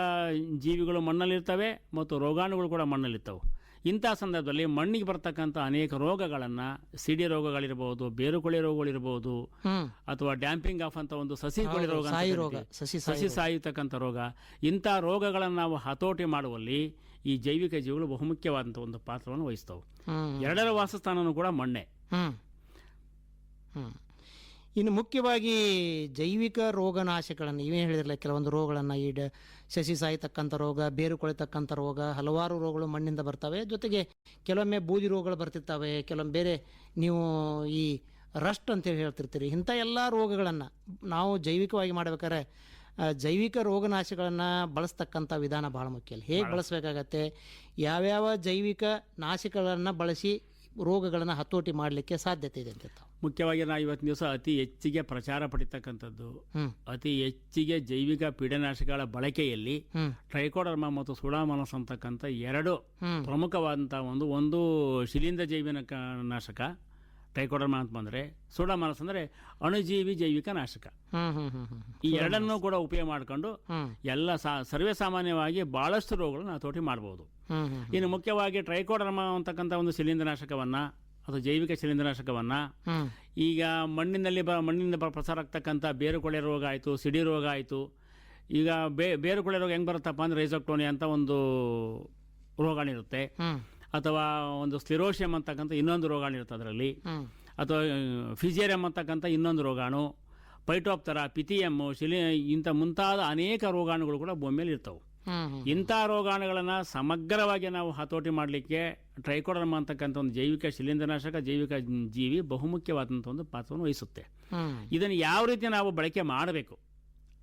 ಜೀವಿಗಳು ಮಣ್ಣಲ್ಲಿರ್ತವೆ ಮತ್ತು ರೋಗಾಣುಗಳು ಕೂಡ ಮಣ್ಣಲ್ಲಿರ್ತವೆ. ಇಂಥ ಸಂದರ್ಭದಲ್ಲಿ ಮಣ್ಣಿಗೆ ಬರ್ತಕ್ಕಂಥ ಅನೇಕ ರೋಗಗಳನ್ನ ಸಿಡಿ ರೋಗಗಳಿರಬಹುದು ಬೇರುಕೊಳೆ ರೋಗಗಳಿರ್ಬೋದು ಹ್ಮ್. ಅಥವಾ ಡ್ಯಾಂಪಿಂಗ್ ಆಫ್ ಅಂತ ಒಂದು ಸಸಿ ಕೊಳೆ ರೋಗ ಸಸಿ ಸಸಿ ಸಾಯಿ ಸಾಯತಕ್ಕಂಥ ರೋಗ. ಇಂಥ ರೋಗಗಳನ್ನು ನಾವು ಹತೋಟಿ ಮಾಡುವಲ್ಲಿ ಈ ಜೈವಿಕ ಜೀವಿಗಳು ಬಹುಮುಖ್ಯವಾದಂಥ ಒಂದು ಪಾತ್ರವನ್ನು ವಹಿಸ್ತವೆ. ಎರಡರ ವಾಸಸ್ಥಾನನೂ ಕೂಡ ಮಣ್ಣೆ ಇನ್ನು ಮುಖ್ಯವಾಗಿ ಜೈವಿಕ ರೋಗನಾಶಗಳನ್ನು ಇವೇ ಹೇಳಿದ್ರಲ್ಲ ಕೆಲವೊಂದು ರೋಗಗಳನ್ನು ಈ ಸಸಿ ಸಾಯ್ತಕ್ಕಂಥ ರೋಗ ಬೇರು ಕೊಳಿತಕ್ಕಂಥ ರೋಗ ಹಲವಾರು ರೋಗಗಳು ಮಣ್ಣಿಂದ ಬರ್ತವೆ. ಜೊತೆಗೆ ಕೆಲವೊಮ್ಮೆ ಬೂದಿ ರೋಗಗಳು ಬರ್ತಿರ್ತವೆ. ಕೆಲವೊಮ್ಮೆ ಬೇರೆ ನೀವು ಈ ರಸ್ಟ್ ಅಂತೇಳಿ ಹೇಳ್ತಿರ್ತೀರಿ. ಇಂಥ ಎಲ್ಲ ರೋಗಗಳನ್ನು ನಾವು ಜೈವಿಕವಾಗಿ ಮಾಡ್ಬೇಕಾದ್ರೆ ಜೈವಿಕ ರೋಗನಾಶಗಳನ್ನು ಬಳಸ್ತಕ್ಕಂಥ ವಿಧಾನ ಭಾಳ ಮುಖ್ಯ ಇಲ್ಲ ಹೇಗೆ ಬಳಸಬೇಕಾಗತ್ತೆ? ಯಾವ್ಯಾವ ಜೈವಿಕ ನಾಶಗಳನ್ನು ಬಳಸಿ ರೋಗಗಳನ್ನು ಹತೋಟಿ ಮಾಡಲಿಕ್ಕೆ ಸಾಧ್ಯತೆ ಇದೆ ಅಂತ ಮುಖ್ಯವಾಗಿ ನಾ ಇವತ್ತಿನ ದಿವಸ ಅತಿ ಹೆಚ್ಚಿಗೆ ಪ್ರಚಾರ ಪಡಿತಕ್ಕಂಥದ್ದು ಅತಿ ಹೆಚ್ಚಿಗೆ ಜೈವಿಕ ಪೀಡನಾಶಕಗಳ ಬಳಕೆಯಲ್ಲಿ ಟ್ರೈಕೋಡರ್ಮ ಮತ್ತು ಸುಡಾಮನಸ್ ಅಂತಕ್ಕಂಥ ಎರಡು ಪ್ರಮುಖವಾದಂತಹ ಪ್ರಮುಖವಾದಂಥ ಒಂದು ಒಂದು ಶಿಲೀಂಧ್ರ ಜೈವಿಕ ನಾಶಕ ಟ್ರೈಕೋಡರ್ಮಾ ಅಂತ ಬಂದರೆ ಸೋಡಾಮಾನಸ್ ಅಂದರೆ ಅಣುಜೀವಿ ಜೈವಿಕ ನಾಶಕ. ಈ ಎರಡನ್ನೂ ಕೂಡ ಉಪಯೋಗ ಮಾಡಿಕೊಂಡು ಎಲ್ಲ ಸಾ ಸರ್ವೇ ಸಾಮಾನ್ಯವಾಗಿ ಭಾಳಷ್ಟು ರೋಗಗಳನ್ನು ಹತೋಟಿ ಮಾಡ್ಬೋದು. ಇನ್ನು ಮುಖ್ಯವಾಗಿ ಟ್ರೈಕೋಡರ್ಮಾ ಅಂತಕ್ಕಂಥ ಒಂದು ಶಿಲೀಂಧ್ರನಾಶಕವನ್ನು ಅಥವಾ ಜೈವಿಕ ಶಿಲೀಂಧ್ರನಾಶಕವನ್ನು ನಾಶಕವನ್ನ ಈಗ ಮಣ್ಣಿನಲ್ಲಿ ಬ ಮಣ್ಣಿನಿಂದ ಪ್ರಸಾರ ಆಗ್ತಕ್ಕಂಥ ಬೇರುಕೊಳೆ ರೋಗ ಆಯಿತು ಸಿಡಿ ರೋಗ ಆಯಿತು ಈಗ ಬೇ ಬೇರುಕೊಳೆ ರೋಗ ಹೆಂಗೆ ಬರುತ್ತಪ್ಪ ಅಂದರೆ ರೈಸೋಕ್ಟೋನಿ ಅಂತ ಒಂದು ರೋಗಗಳಿರುತ್ತೆ ಅಥವಾ ಒಂದು ಸ್ಲಿರೋಷಿಯಂ ಅಂತಕ್ಕಂಥ ಇನ್ನೊಂದು ರೋಗಾಣು ಇರುತ್ತೆ ಅದರಲ್ಲಿ. ಅಥವಾ ಫಿಜಿಯರಿಯಂ ಅಂತಕ್ಕಂಥ ಇನ್ನೊಂದು ರೋಗಾಣು ಪೈಟೋಪ್ತರ ಪಿತಿಯಮ್ಮು ಶಿಲಿ ಇಂಥ ಮುಂತಾದ ಅನೇಕ ರೋಗಾಣುಗಳು ಕೂಡ ಭೂಮಿಯಲ್ಲಿ ಇರ್ತವೆ. ಇಂಥ ರೋಗಾಣುಗಳನ್ನು ಸಮಗ್ರವಾಗಿ ನಾವು ಹತೋಟಿ ಮಾಡಲಿಕ್ಕೆ ಟ್ರೈಕೋಡರ್ಮ ಅಂತಕ್ಕಂಥ ಒಂದು ಜೈವಿಕ ಶಿಲೀಂಧ್ರನಾಶಕ ಜೈವಿಕ ಜೀವಿ ಬಹುಮುಖ್ಯವಾದಂಥ ಒಂದು ಪಾತ್ರವನ್ನು ವಹಿಸುತ್ತೆ. ಇದನ್ನು ಯಾವ ರೀತಿ ನಾವು ಬಳಕೆ ಮಾಡಬೇಕು?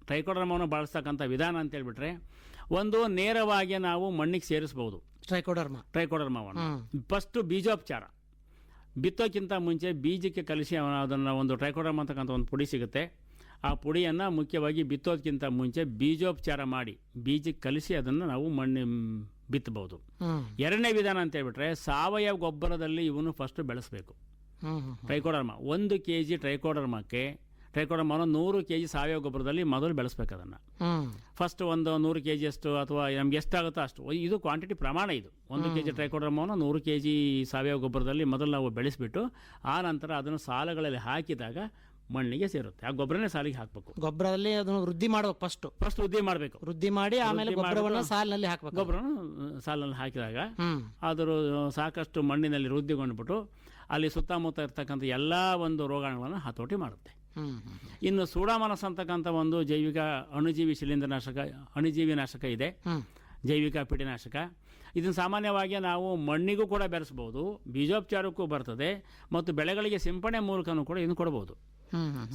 ಟ್ರೈಕೋಡರ್ಮವನ್ನು ಬಳಸ್ತಕ್ಕಂಥ ವಿಧಾನ ಅಂತ ಹೇಳಿಬಿಟ್ರೆ ಒಂದು ನೇರವಾಗಿ ನಾವು ಮಣ್ಣಿಗೆ ಸೇರಿಸ್ಬೋದು. ಟ್ರೈಕೋಡರ್ಮ. ಟ್ರೈಕೋಡರ್ಮವನ್ನು. ಫಸ್ಟ್ ಬೀಜೋಪಚಾರ. ಬಿತ್ತೋಕ್ಕಿಂತ ಮುಂಚೆ ಬೀಜಕ್ಕೆ ಕಲಿಸಿ ಅದನ್ನು ಒಂದು ಟ್ರೈಕೋಡರ್ಮ ಅಂತಕ್ಕಂಥ ಒಂದು ಪುಡಿ ಸಿಗುತ್ತೆ. ಆ ಪುಡಿಯನ್ನು ಮುಖ್ಯವಾಗಿ ಬಿತ್ತೋದಕ್ಕಿಂತ ಮುಂಚೆ ಬೀಜೋಪಚಾರ ಮಾಡಿ ಬೀಜಕ್ಕೆ ಕಲಿಸಿ ಅದನ್ನು ನಾವು ಮಣ್ಣು ಬಿತ್ತಬಹುದು. ಎರಡನೇ ವಿಧಾನ ಅಂತ ಹೇಳ್ಬಿಟ್ರೆ ಸಾವಯವ ಗೊಬ್ಬರದಲ್ಲಿ ಇವನು ಫಸ್ಟ್ ಬೆಳೆಸಬೇಕು. ಟ್ರೈಕೋಡರ್ಮ. ಒಂದು ಕೆ ಜಿ ಟ್ರೈಕೋಡರ್ಮಕ್ಕೆ ಟ್ರೈಕೋಡರ್ಮವನ್ನು ನೂರು ಕೆ ಜಿ ಸಾವಯವ ಗೊಬ್ಬರದಲ್ಲಿ ಮೊದಲು ಬೆಳೆಸ್ಬೇಕು ಅದನ್ನು. ಫಸ್ಟ್ ಒಂದು ನೂರು ಕೆ ಜಿಯಷ್ಟು ಅಥವಾ ನಮ್ಗೆ ಎಷ್ಟಾಗುತ್ತೋ ಅಷ್ಟು. ಇದು ಕ್ವಾಂಟಿಟಿ ಪ್ರಮಾಣ ಇದು. ಒಂದು ಕೆ ಜಿ ಟ್ರೈಕೋಡರ್ಮವನ್ನು ನೂರು ಕೆ ಜಿ ಸಾವಯವ ಗೊಬ್ಬರದಲ್ಲಿ ಮೊದಲು ನಾವು ಬೆಳೆಸಿಬಿಟ್ಟು ಆ ನಂತರ ಅದನ್ನು ಸಾಲಗಳಲ್ಲಿ ಹಾಕಿದಾಗ ಮಣ್ಣಿಗೆ ಸೇರುತ್ತೆ. ಆ ಗೊಬ್ಬರನೇ ಸಾಲಿಗೆ ಹಾಕಬೇಕು. ಗೊಬ್ಬರದಲ್ಲಿ ಅದನ್ನು ವೃದ್ಧಿ ಮಾಡಬೇಕು ಫಸ್ಟ್ ಫಸ್ಟ್ ವೃದ್ಧಿ ಮಾಡಬೇಕು. ವೃದ್ಧಿ ಮಾಡಿ ಆಮೇಲೆ ಗೊಬ್ಬರವನ್ನು ಗೊಬ್ಬರವನ್ನ ಸಾಲಿನಲ್ಲಿ ಹಾಕಬೇಕು. ಗೊಬ್ಬರನ ಸಾಲಿನಲ್ಲಿ ಹಾಕಿದಾಗ ಆದರೂ ಸಾಕಷ್ಟು ಮಣ್ಣಿನಲ್ಲಿ ವೃದ್ಧಿಗೊಂಡ್ಬಿಟ್ಟು ಅಲ್ಲಿ ಸುತ್ತಮುತ್ತ ಇರ್ತಕ್ಕಂಥ ಎಲ್ಲ ಒಂದು ರೋಗಾಣುಗಳನ್ನು ಹತೋಟಿ ಮಾಡುತ್ತೆ. ಇನ್ನು ಸೂಡಾಮನಸ್ ಅಂತಕ್ಕಂಥ ಒಂದು ಜೈವಿಕ ಅಣುಜೀವಿ ಶಿಲೀಂಧ್ರನಾಶಕ ಅಣುಜೀವಿ ನಾಶಕ ಇದೆ. ಜೈವಿಕ ಪಿಡಿನಾಶಕ ಇದನ್ನು ಸಾಮಾನ್ಯವಾಗಿ ನಾವು ಮಣ್ಣಿಗೂ ಕೂಡ ಬೆರೆಸ್ಬೋದು ಬೀಜೋಪಚಾರಕ್ಕೂ ಬರ್ತದೆ ಮತ್ತು ಬೆಳೆಗಳಿಗೆ ಸಿಂಪಡಣೆ ಮೂಲಕನೂ ಕೂಡ ಇದನ್ನು ಕೊಡ್ಬೋದು.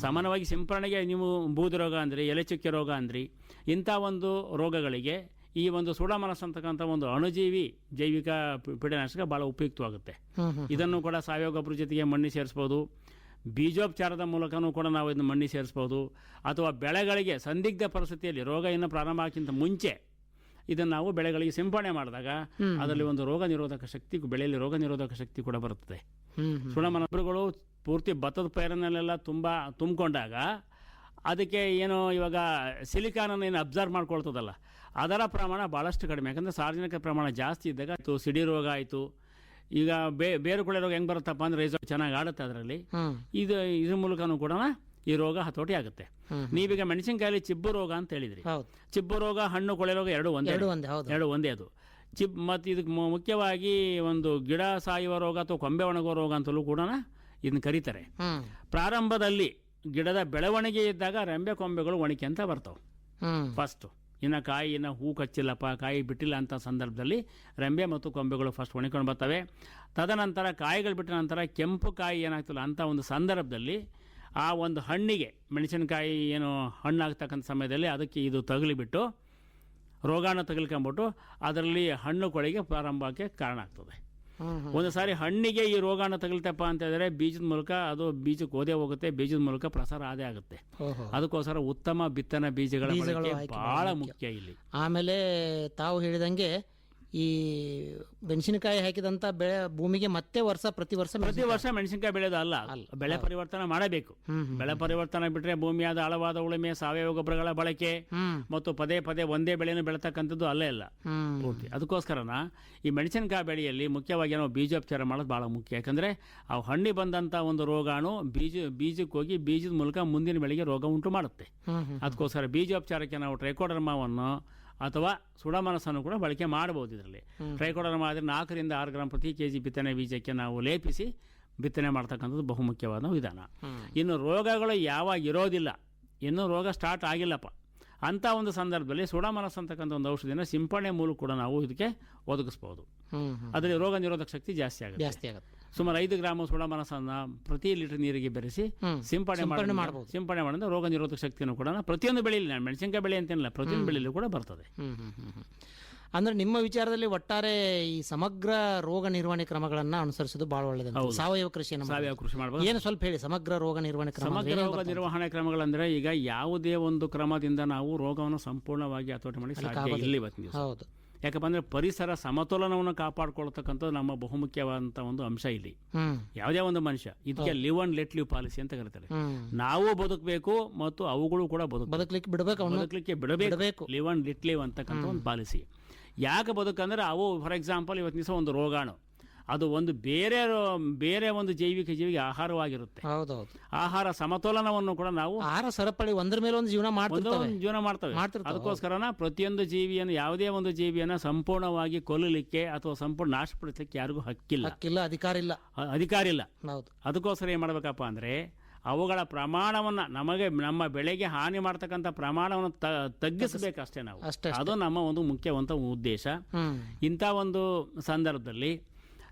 ಸಾಮಾನ್ಯವಾಗಿ ಸಿಂಪರಣೆಗೆ ನೀವು ಬೂದು ರೋಗ ಅಂದ್ರಿ ಎಲೆ ಚುಕ್ಕೆ ರೋಗ ಅಂದ್ರಿ ಇಂಥ ಒಂದು ರೋಗಗಳಿಗೆ ಈ ಒಂದು ಸೂಡಾಮನಸ್ ಅಂತಕ್ಕಂಥ ಒಂದು ಅಣುಜೀವಿ ಜೈವಿಕ ಪಿಡನಾಶಕ ಭಾಳ ಉಪಯುಕ್ತವಾಗುತ್ತೆ. ಇದನ್ನು ಕೂಡ ಸಾವಯವ ಗೊಬ್ಬರ ಜೊತೆಗೆ ಮಣ್ಣು ಸೇರಿಸ್ಬೋದು. ಬೀಜೋಪಚಾರದ ಮೂಲಕನೂ ಕೂಡ ನಾವು ಇದನ್ನು ಮಣ್ಣಿ ಸೇರಿಸ್ಬೋದು. ಅಥವಾ ಬೆಳೆಗಳಿಗೆ ಸಂದಿಗ್ಧ ಪರಿಸ್ಥಿತಿಯಲ್ಲಿ ರೋಗ ಇನ್ನು ಪ್ರಾರಂಭ ಆಗೋಕ್ಕಿಂತ ಮುಂಚೆ ಇದನ್ನು ನಾವು ಬೆಳೆಗಳಿಗೆ ಸಿಂಪಡಣೆ ಮಾಡಿದಾಗ. ಅದರಲ್ಲಿ ಒಂದು ರೋಗ ನಿರೋಧಕ ಶಕ್ತಿ ಬೆಳೆಯಲ್ಲಿ ರೋಗ ನಿರೋಧಕ ಶಕ್ತಿ ಕೂಡ ಬರುತ್ತದೆ. ಹ್ಮ್ ಪೂರ್ತಿ ಭತ್ತದ ಪೈರನಲ್ಲೆಲ್ಲ ತುಂಬ ತುಂಬಿಕೊಂಡಾಗ ಅದಕ್ಕೆ ಏನು ಇವಾಗ ಸಿಲಿಕಾನನ್ನು ಏನು ಅಬ್ಸರ್ವ್ ಮಾಡ್ಕೊಳ್ತದಲ್ಲ. ಅದರ ಪ್ರಮಾಣ ಭಾಳಷ್ಟು ಕಡಿಮೆ. ಯಾಕಂದರೆ ಸಾರ್ವಜನಿಕ ಪ್ರಮಾಣ ಜಾಸ್ತಿ ಇದ್ದಾಗ ಸಿಡಿ ರೋಗ ಆಯಿತು ಈಗ ಬೇ ಬೇರುಕೊಳೆ ರೋಗ ಹೆಂಗೆ ಬರುತ್ತಪ್ಪ ಅಂದ್ರೆ ರೈಸ್ ಚೆನ್ನಾಗಿ ಆಡುತ್ತೆ ಅದರಲ್ಲಿ. ಇದು ಇದ್ರ ಮೂಲಕನೂ ಕೂಡ ಈ ರೋಗ ಹತೋಟಿ ಆಗುತ್ತೆ. ನೀವೀಗ ಮೆಣಸಿನಕಾಯಲ್ಲಿ ಚಿಬ್ಬು ರೋಗ ಅಂತ ಹೇಳಿದ್ರಿ. ಚಿಬ್ಬು ರೋಗ ಹಣ್ಣು ಕೊಳೆ ರೋಗ ಎರಡು ಒಂದೇ. ಎರಡು ಒಂದೇ ಅದು. ಚಿಪ್ ಮತ್ತು ಇದಕ್ಕೆ ಮುಖ್ಯವಾಗಿ ಒಂದು ಗಿಡ ಸಾಯುವ ರೋಗ ಅಥವಾ ಕೊಂಬೆ ಒಣಗುವ ರೋಗ ಅಂತಲೂ ಕೂಡ ಇದನ್ನು ಕರೀತಾರೆ. ಪ್ರಾರಂಭದಲ್ಲಿ ಗಿಡದ ಬೆಳವಣಿಗೆ ಇದ್ದಾಗ ರೆಂಬೆ ಕೊಂಬೆಗಳು ಒಣಕೆ ಅಂತ ಬರ್ತಾವೆ. ಫಸ್ಟು ಇನ್ನು ಕಾಯಿ ಇನ್ನು ಹೂ ಕಚ್ಚಿಲ್ಲಪ್ಪ, ಕಾಯಿ ಬಿಟ್ಟಿಲ್ಲ ಅಂತ ಸಂದರ್ಭದಲ್ಲಿ ರೆಂಬೆ ಮತ್ತು ಕೊಂಬೆಗಳು ಫಸ್ಟ್ ಒಣಕೊಂಡು ಬರ್ತವೆ. ತದನಂತರ ಕಾಯಿಗಳು ಬಿಟ್ಟ ನಂತರ ಕೆಂಪು ಕಾಯಿ ಏನಾಗ್ತಿಲ್ಲ ಅಂಥ ಒಂದು ಸಂದರ್ಭದಲ್ಲಿ ಆ ಒಂದು ಹಣ್ಣಿಗೆ, ಮೆಣಸಿನಕಾಯಿ ಏನು ಹಣ್ಣಾಗ್ತಕ್ಕಂಥ ಸಮಯದಲ್ಲಿ ಅದಕ್ಕೆ ಇದು ತಗಲಿಬಿಟ್ಟು, ರೋಗಾಣು ತಗಲ್ಕೊಂಬಿಟ್ಟು ಅದರಲ್ಲಿ ಹಣ್ಣು ಕೊಳೆಗೆ ಪ್ರಾರಂಭಕ್ಕೆ ಕಾರಣ ಆಗ್ತದೆ. ಒಂದು ಸಾರಿ ಹಣ್ಣಿಗೆ ಈ ರೋಗಾಣು ತಗಲ್ತಪ್ಪ ಅಂತ ಹೇಳಿದ್ರೆ ಬೀಜದ ಮೂಲಕ ಅದು ಬೀಜಕ್ಕೆ ಓದೇ ಹೋಗುತ್ತೆ ಬೀಜದ ಮೂಲಕ ಪ್ರಸಾರ ಆದೇ ಆಗುತ್ತೆ. ಅದಕ್ಕೋಸ್ಕರ ಉತ್ತಮ ಬಿತ್ತನೆ ಬೀಜಗಳ ಬಹಳ ಮುಖ್ಯ ಇಲ್ಲಿ. ಆಮೇಲೆ ತಾವು ಹೇಳಿದಂಗೆ ಈ ಮೆಣಸಿನಕಾಯಿ ಹಾಕಿದಂತ ಬೆಳೆ ಭೂಮಿಗೆ ಮತ್ತೆ ವರ್ಷ ಪ್ರತಿ ವರ್ಷ ಪ್ರತಿ ವರ್ಷ ಮೆಣಸಿನಕಾಯಿ ಬೆಳೆಯೋದು ಅಲ್ಲ. ಬೆಳೆ ಪರಿವರ್ತನೆ ಮಾಡಬೇಕು. ಬೆಳೆ ಪರಿವರ್ತನೆ ಬಿಟ್ರೆ ಭೂಮಿಯಾದ ಆಳವಾದ ಉಳುಮೆ ಸಾವಯವ ಗೊಬ್ಬರಗಳ ಬಳಕೆ ಮತ್ತು ಪದೇ ಪದೇ ಒಂದೇ ಬೆಳೆಯನ್ನು ಬೆಳತಕ್ಕಂಥದ್ದು ಅಲ್ಲೇ ಹ್ಮ್. ಪೂರ್ತಿ. ಅದಕ್ಕೋಸ್ಕರನ ಈ ಮೆಣಸಿನಕಾಯಿ ಬೆಳೆಯಲ್ಲಿ ಮುಖ್ಯವಾಗಿ ನಾವು ಬೀಜೋಪಚಾರ ಮಾಡೋದು ಭಾಳ ಮುಖ್ಯ. ಯಾಕಂದರೆ ಆ ಹಣ್ಣಿ ಬಂದಂಥ ಒಂದು ರೋಗಾಣು ಬೀಜ ಬೀಜಕ್ಕೆ ಹೋಗಿ ಬೀಜದ ಮೂಲಕ ಮುಂದಿನ ಬೆಳೆಗೆ ರೋಗ ಉಂಟು ಮಾಡುತ್ತೆ. ಅದಕ್ಕೋಸ್ಕರ ಬೀಜೋಪಚಾರಕ್ಕೆ ನಾವು ಟ್ರೈಕೋಡರ್ಮಾವನ್ನು ಅಥವಾ ಸುಡಮನಸ್ಸನ್ನು ಕೂಡ ಬಳಕೆ ಮಾಡಬಹುದು ಇದರಲ್ಲಿ. ಟ್ರೈಕೋಡರ್ಮ ಆದರೆ ನಾಲ್ಕರಿಂದ ಆರು ಗ್ರಾಮ್ ಪ್ರತಿ ಕೆ ಜಿ ಬಿತ್ತನೆ ಬೀಜಕ್ಕೆ ನಾವು ಲೇಪಿಸಿ ಬಿತ್ತನೆ ಮಾಡ್ತಕ್ಕಂಥದ್ದು ಬಹುಮುಖ್ಯವಾದ ವಿಧಾನ. ಇನ್ನು ರೋಗಗಳು ಯಾವಾಗ ಇರೋದಿಲ್ಲ ಇನ್ನೂ ರೋಗ ಸ್ಟಾರ್ಟ್ ಆಗಿಲ್ಲಪ್ಪ. ಅಂಥ ಒಂದು ಸಂದರ್ಭದಲ್ಲಿ ಸುಡಮನಸ್ ಅಂತಕ್ಕಂಥ ಒಂದು ಔಷಧಿನ ಸಿಂಪಡಣೆ ಮೂಲಕ ಕೂಡ ನಾವು ಇದಕ್ಕೆ ಒದಗಿಸ್ಬೋದು. ಅದರಲ್ಲಿ ರೋಗ ನಿರೋಧಕ ಶಕ್ತಿ ಜಾಸ್ತಿ ಆಗುತ್ತೆ. ಜಾಸ್ತಿ ಆಗುತ್ತೆ. ಸುಮಾರು ಐದು ಗ್ರಾಮ ಸುಡಮನಸನ್ನು ಪ್ರತಿ ಲೀಟರ್ ನೀರಿಗೆ ಬೆರೆಸಿ ಸಿಂಪಡಣೆ ಸಿಂಪಡಣೆ ಮಾಡಿ ಮಾಡ್ಬೋದು. ಸಿಂಪಡಣೆ ಮಾಡಿದ್ರೆ ರೋಗ ನಿರೋಧಕ ಶಕ್ತಿಯನ್ನು ಕೂಡ ಪ್ರತಿಯೊಂದು ಬೆಳೆಯಲ್ಲಿ ನಾನು ಮೆಣಸಿನಕಾಯಿ ಬೆಳೆ ಅಂತೇನಿಲ್ಲ ಪ್ರತಿಯೊಂದು ಬೆಳೆಯಲ್ಲೂ ಕೂಡ ಬರ್ತದೆ. ಅಂದ್ರೆ ನಿಮ್ಮ ವಿಚಾರದಲ್ಲಿ ಒಟ್ಟಾರೆ ಈ ಸಮಗ್ರ ರೋಗ ನಿರ್ವಹಣೆ ಕ್ರಮಗಳನ್ನ ಅನುಸರಿಸೋದು ಬಹಳ ಒಳ್ಳೆಯದು ಸಾವಯವ ಕೃಷಿಯನ್ನು. ಸಾವಯವ ಕೃಷಿ ಮಾಡಬಹುದು ಏನು ಸ್ವಲ್ಪ ಹೇಳಿ ಸಮಗ್ರ ರೋಗ ನಿರ್ವಹಣೆ ಕ್ರಮ ಸಮಗ್ರ ರೋಗ? ನಿರ್ವಹಣೆ ಕ್ರಮಗಳಂದ್ರೆ ಈಗ ಯಾವುದೇ ಒಂದು ಕ್ರಮದಿಂದ ನಾವು ರೋಗವನ್ನು ಸಂಪೂರ್ಣವಾಗಿ ಹತೋಟಿ ಮಾಡಿ ಸಾಧ್ಯ ಇಲ್ಲ ಇವತ್ತಿನ ಹೌದು. ಯಾಕಪ್ಪ ಅಂದ್ರೆ ಪರಿಸರ ಸಮತೋಲನವನ್ನು ಕಾಪಾಡ್ಕೊಳ್ತಕ್ಕಂಥದ್ದು ನಮ್ಮ ಬಹುಮುಖ್ಯವಾದಂಥ ಒಂದು ಅಂಶ ಇಲ್ಲಿ. ಯಾವುದೇ ಒಂದು ಮನುಷ್ಯ ಇದಕ್ಕೆ live and let live policy ಅಂತ ಕರೀತಾರೆ. ನಾವು ಬದುಕಬೇಕು ಮತ್ತು ಅವುಗಳು ಕೂಡ ಬದುಕು ಬದುಕಲಿಕ್ಕೆ ಬಿಡಬೇಕು ಬದುಕಲಿಕ್ಕೆ ಬಿಡಬೇಕು. ಬಿಡಬೇಕು. ಲಿವ್ ಅಂಡ್ ಲಿಟ್ ಲಿವ್ ಅಂತಕ್ಕಂಥ ಒಂದು ಪಾಲಿಸಿ ಯಾಕೆ ಬದುಕಂದ್ರೆ ಅವು ಫಾರ್ ಎಕ್ಸಾಂಪಲ್ ಇವತ್ತು ದಿವಸ ಒಂದು ರೋಗಾಣು. ಅದು ಒಂದು ಬೇರೆ ಬೇರೆ ಒಂದು ಜೈವಿಕ ಜೀವಿಗೆ ಆಹಾರವಾಗಿರುತ್ತೆ. ಹೌದೌದು. ಆಹಾರ ಸಮತೋಲನವನ್ನು ಕೂಡ ನಾವು ಆಹಾರ ಸರಪಳಿ ಒಂದ್ರ ಮೇಲೆ ಒಂದು ಜೀವನ ಒಂದು ಜೀವನ ಮಾಡ್ತವೆ. ಅದಕ್ಕೋಸ್ಕರ ಅದಕ್ಕೋಸ್ಕರನ ಪ್ರತಿಯೊಂದು ಜೀವಿಯನ್ನು ಯಾವುದೇ ಒಂದು ಜೀವಿಯನ್ನು ಸಂಪೂರ್ಣವಾಗಿ ಕೊಲ್ಲಲಿಕ್ಕೆ ಅಥವಾ ಸಂಪೂರ್ಣ ನಾಶಪಡಿಸಲಿಕ್ಕೆ ಯಾರಿಗೂ ಹಕ್ಕಿಲ್ಲ. ಹಕ್ಕಿಲ್ಲ ಅಧಿಕಾರ ಇಲ್ಲ. ಅಧಿಕಾರ ಇಲ್ಲ. ಹೌದು. ಅದಕ್ಕೋಸ್ಕರ ಏನು ಮಾಡಬೇಕಪ್ಪ ಅಂದ್ರೆ ಅವುಗಳ ಪ್ರಮಾಣವನ್ನ ನಮಗೆ ನಮ್ಮ ಬೆಳೆಗೆ ಹಾನಿ ಮಾಡ್ತಕ್ಕಂಥ ಪ್ರಮಾಣವನ್ನು ತಗ್ಗಿಸಬೇಕಷ್ಟೇ ನಾವು. ಅಷ್ಟೇ ಅದು ನಮ್ಮ ಒಂದು ಮುಖ್ಯವಂತ ಉದ್ದೇಶ. ಇಂಥ ಒಂದು ಸಂದರ್ಭದಲ್ಲಿ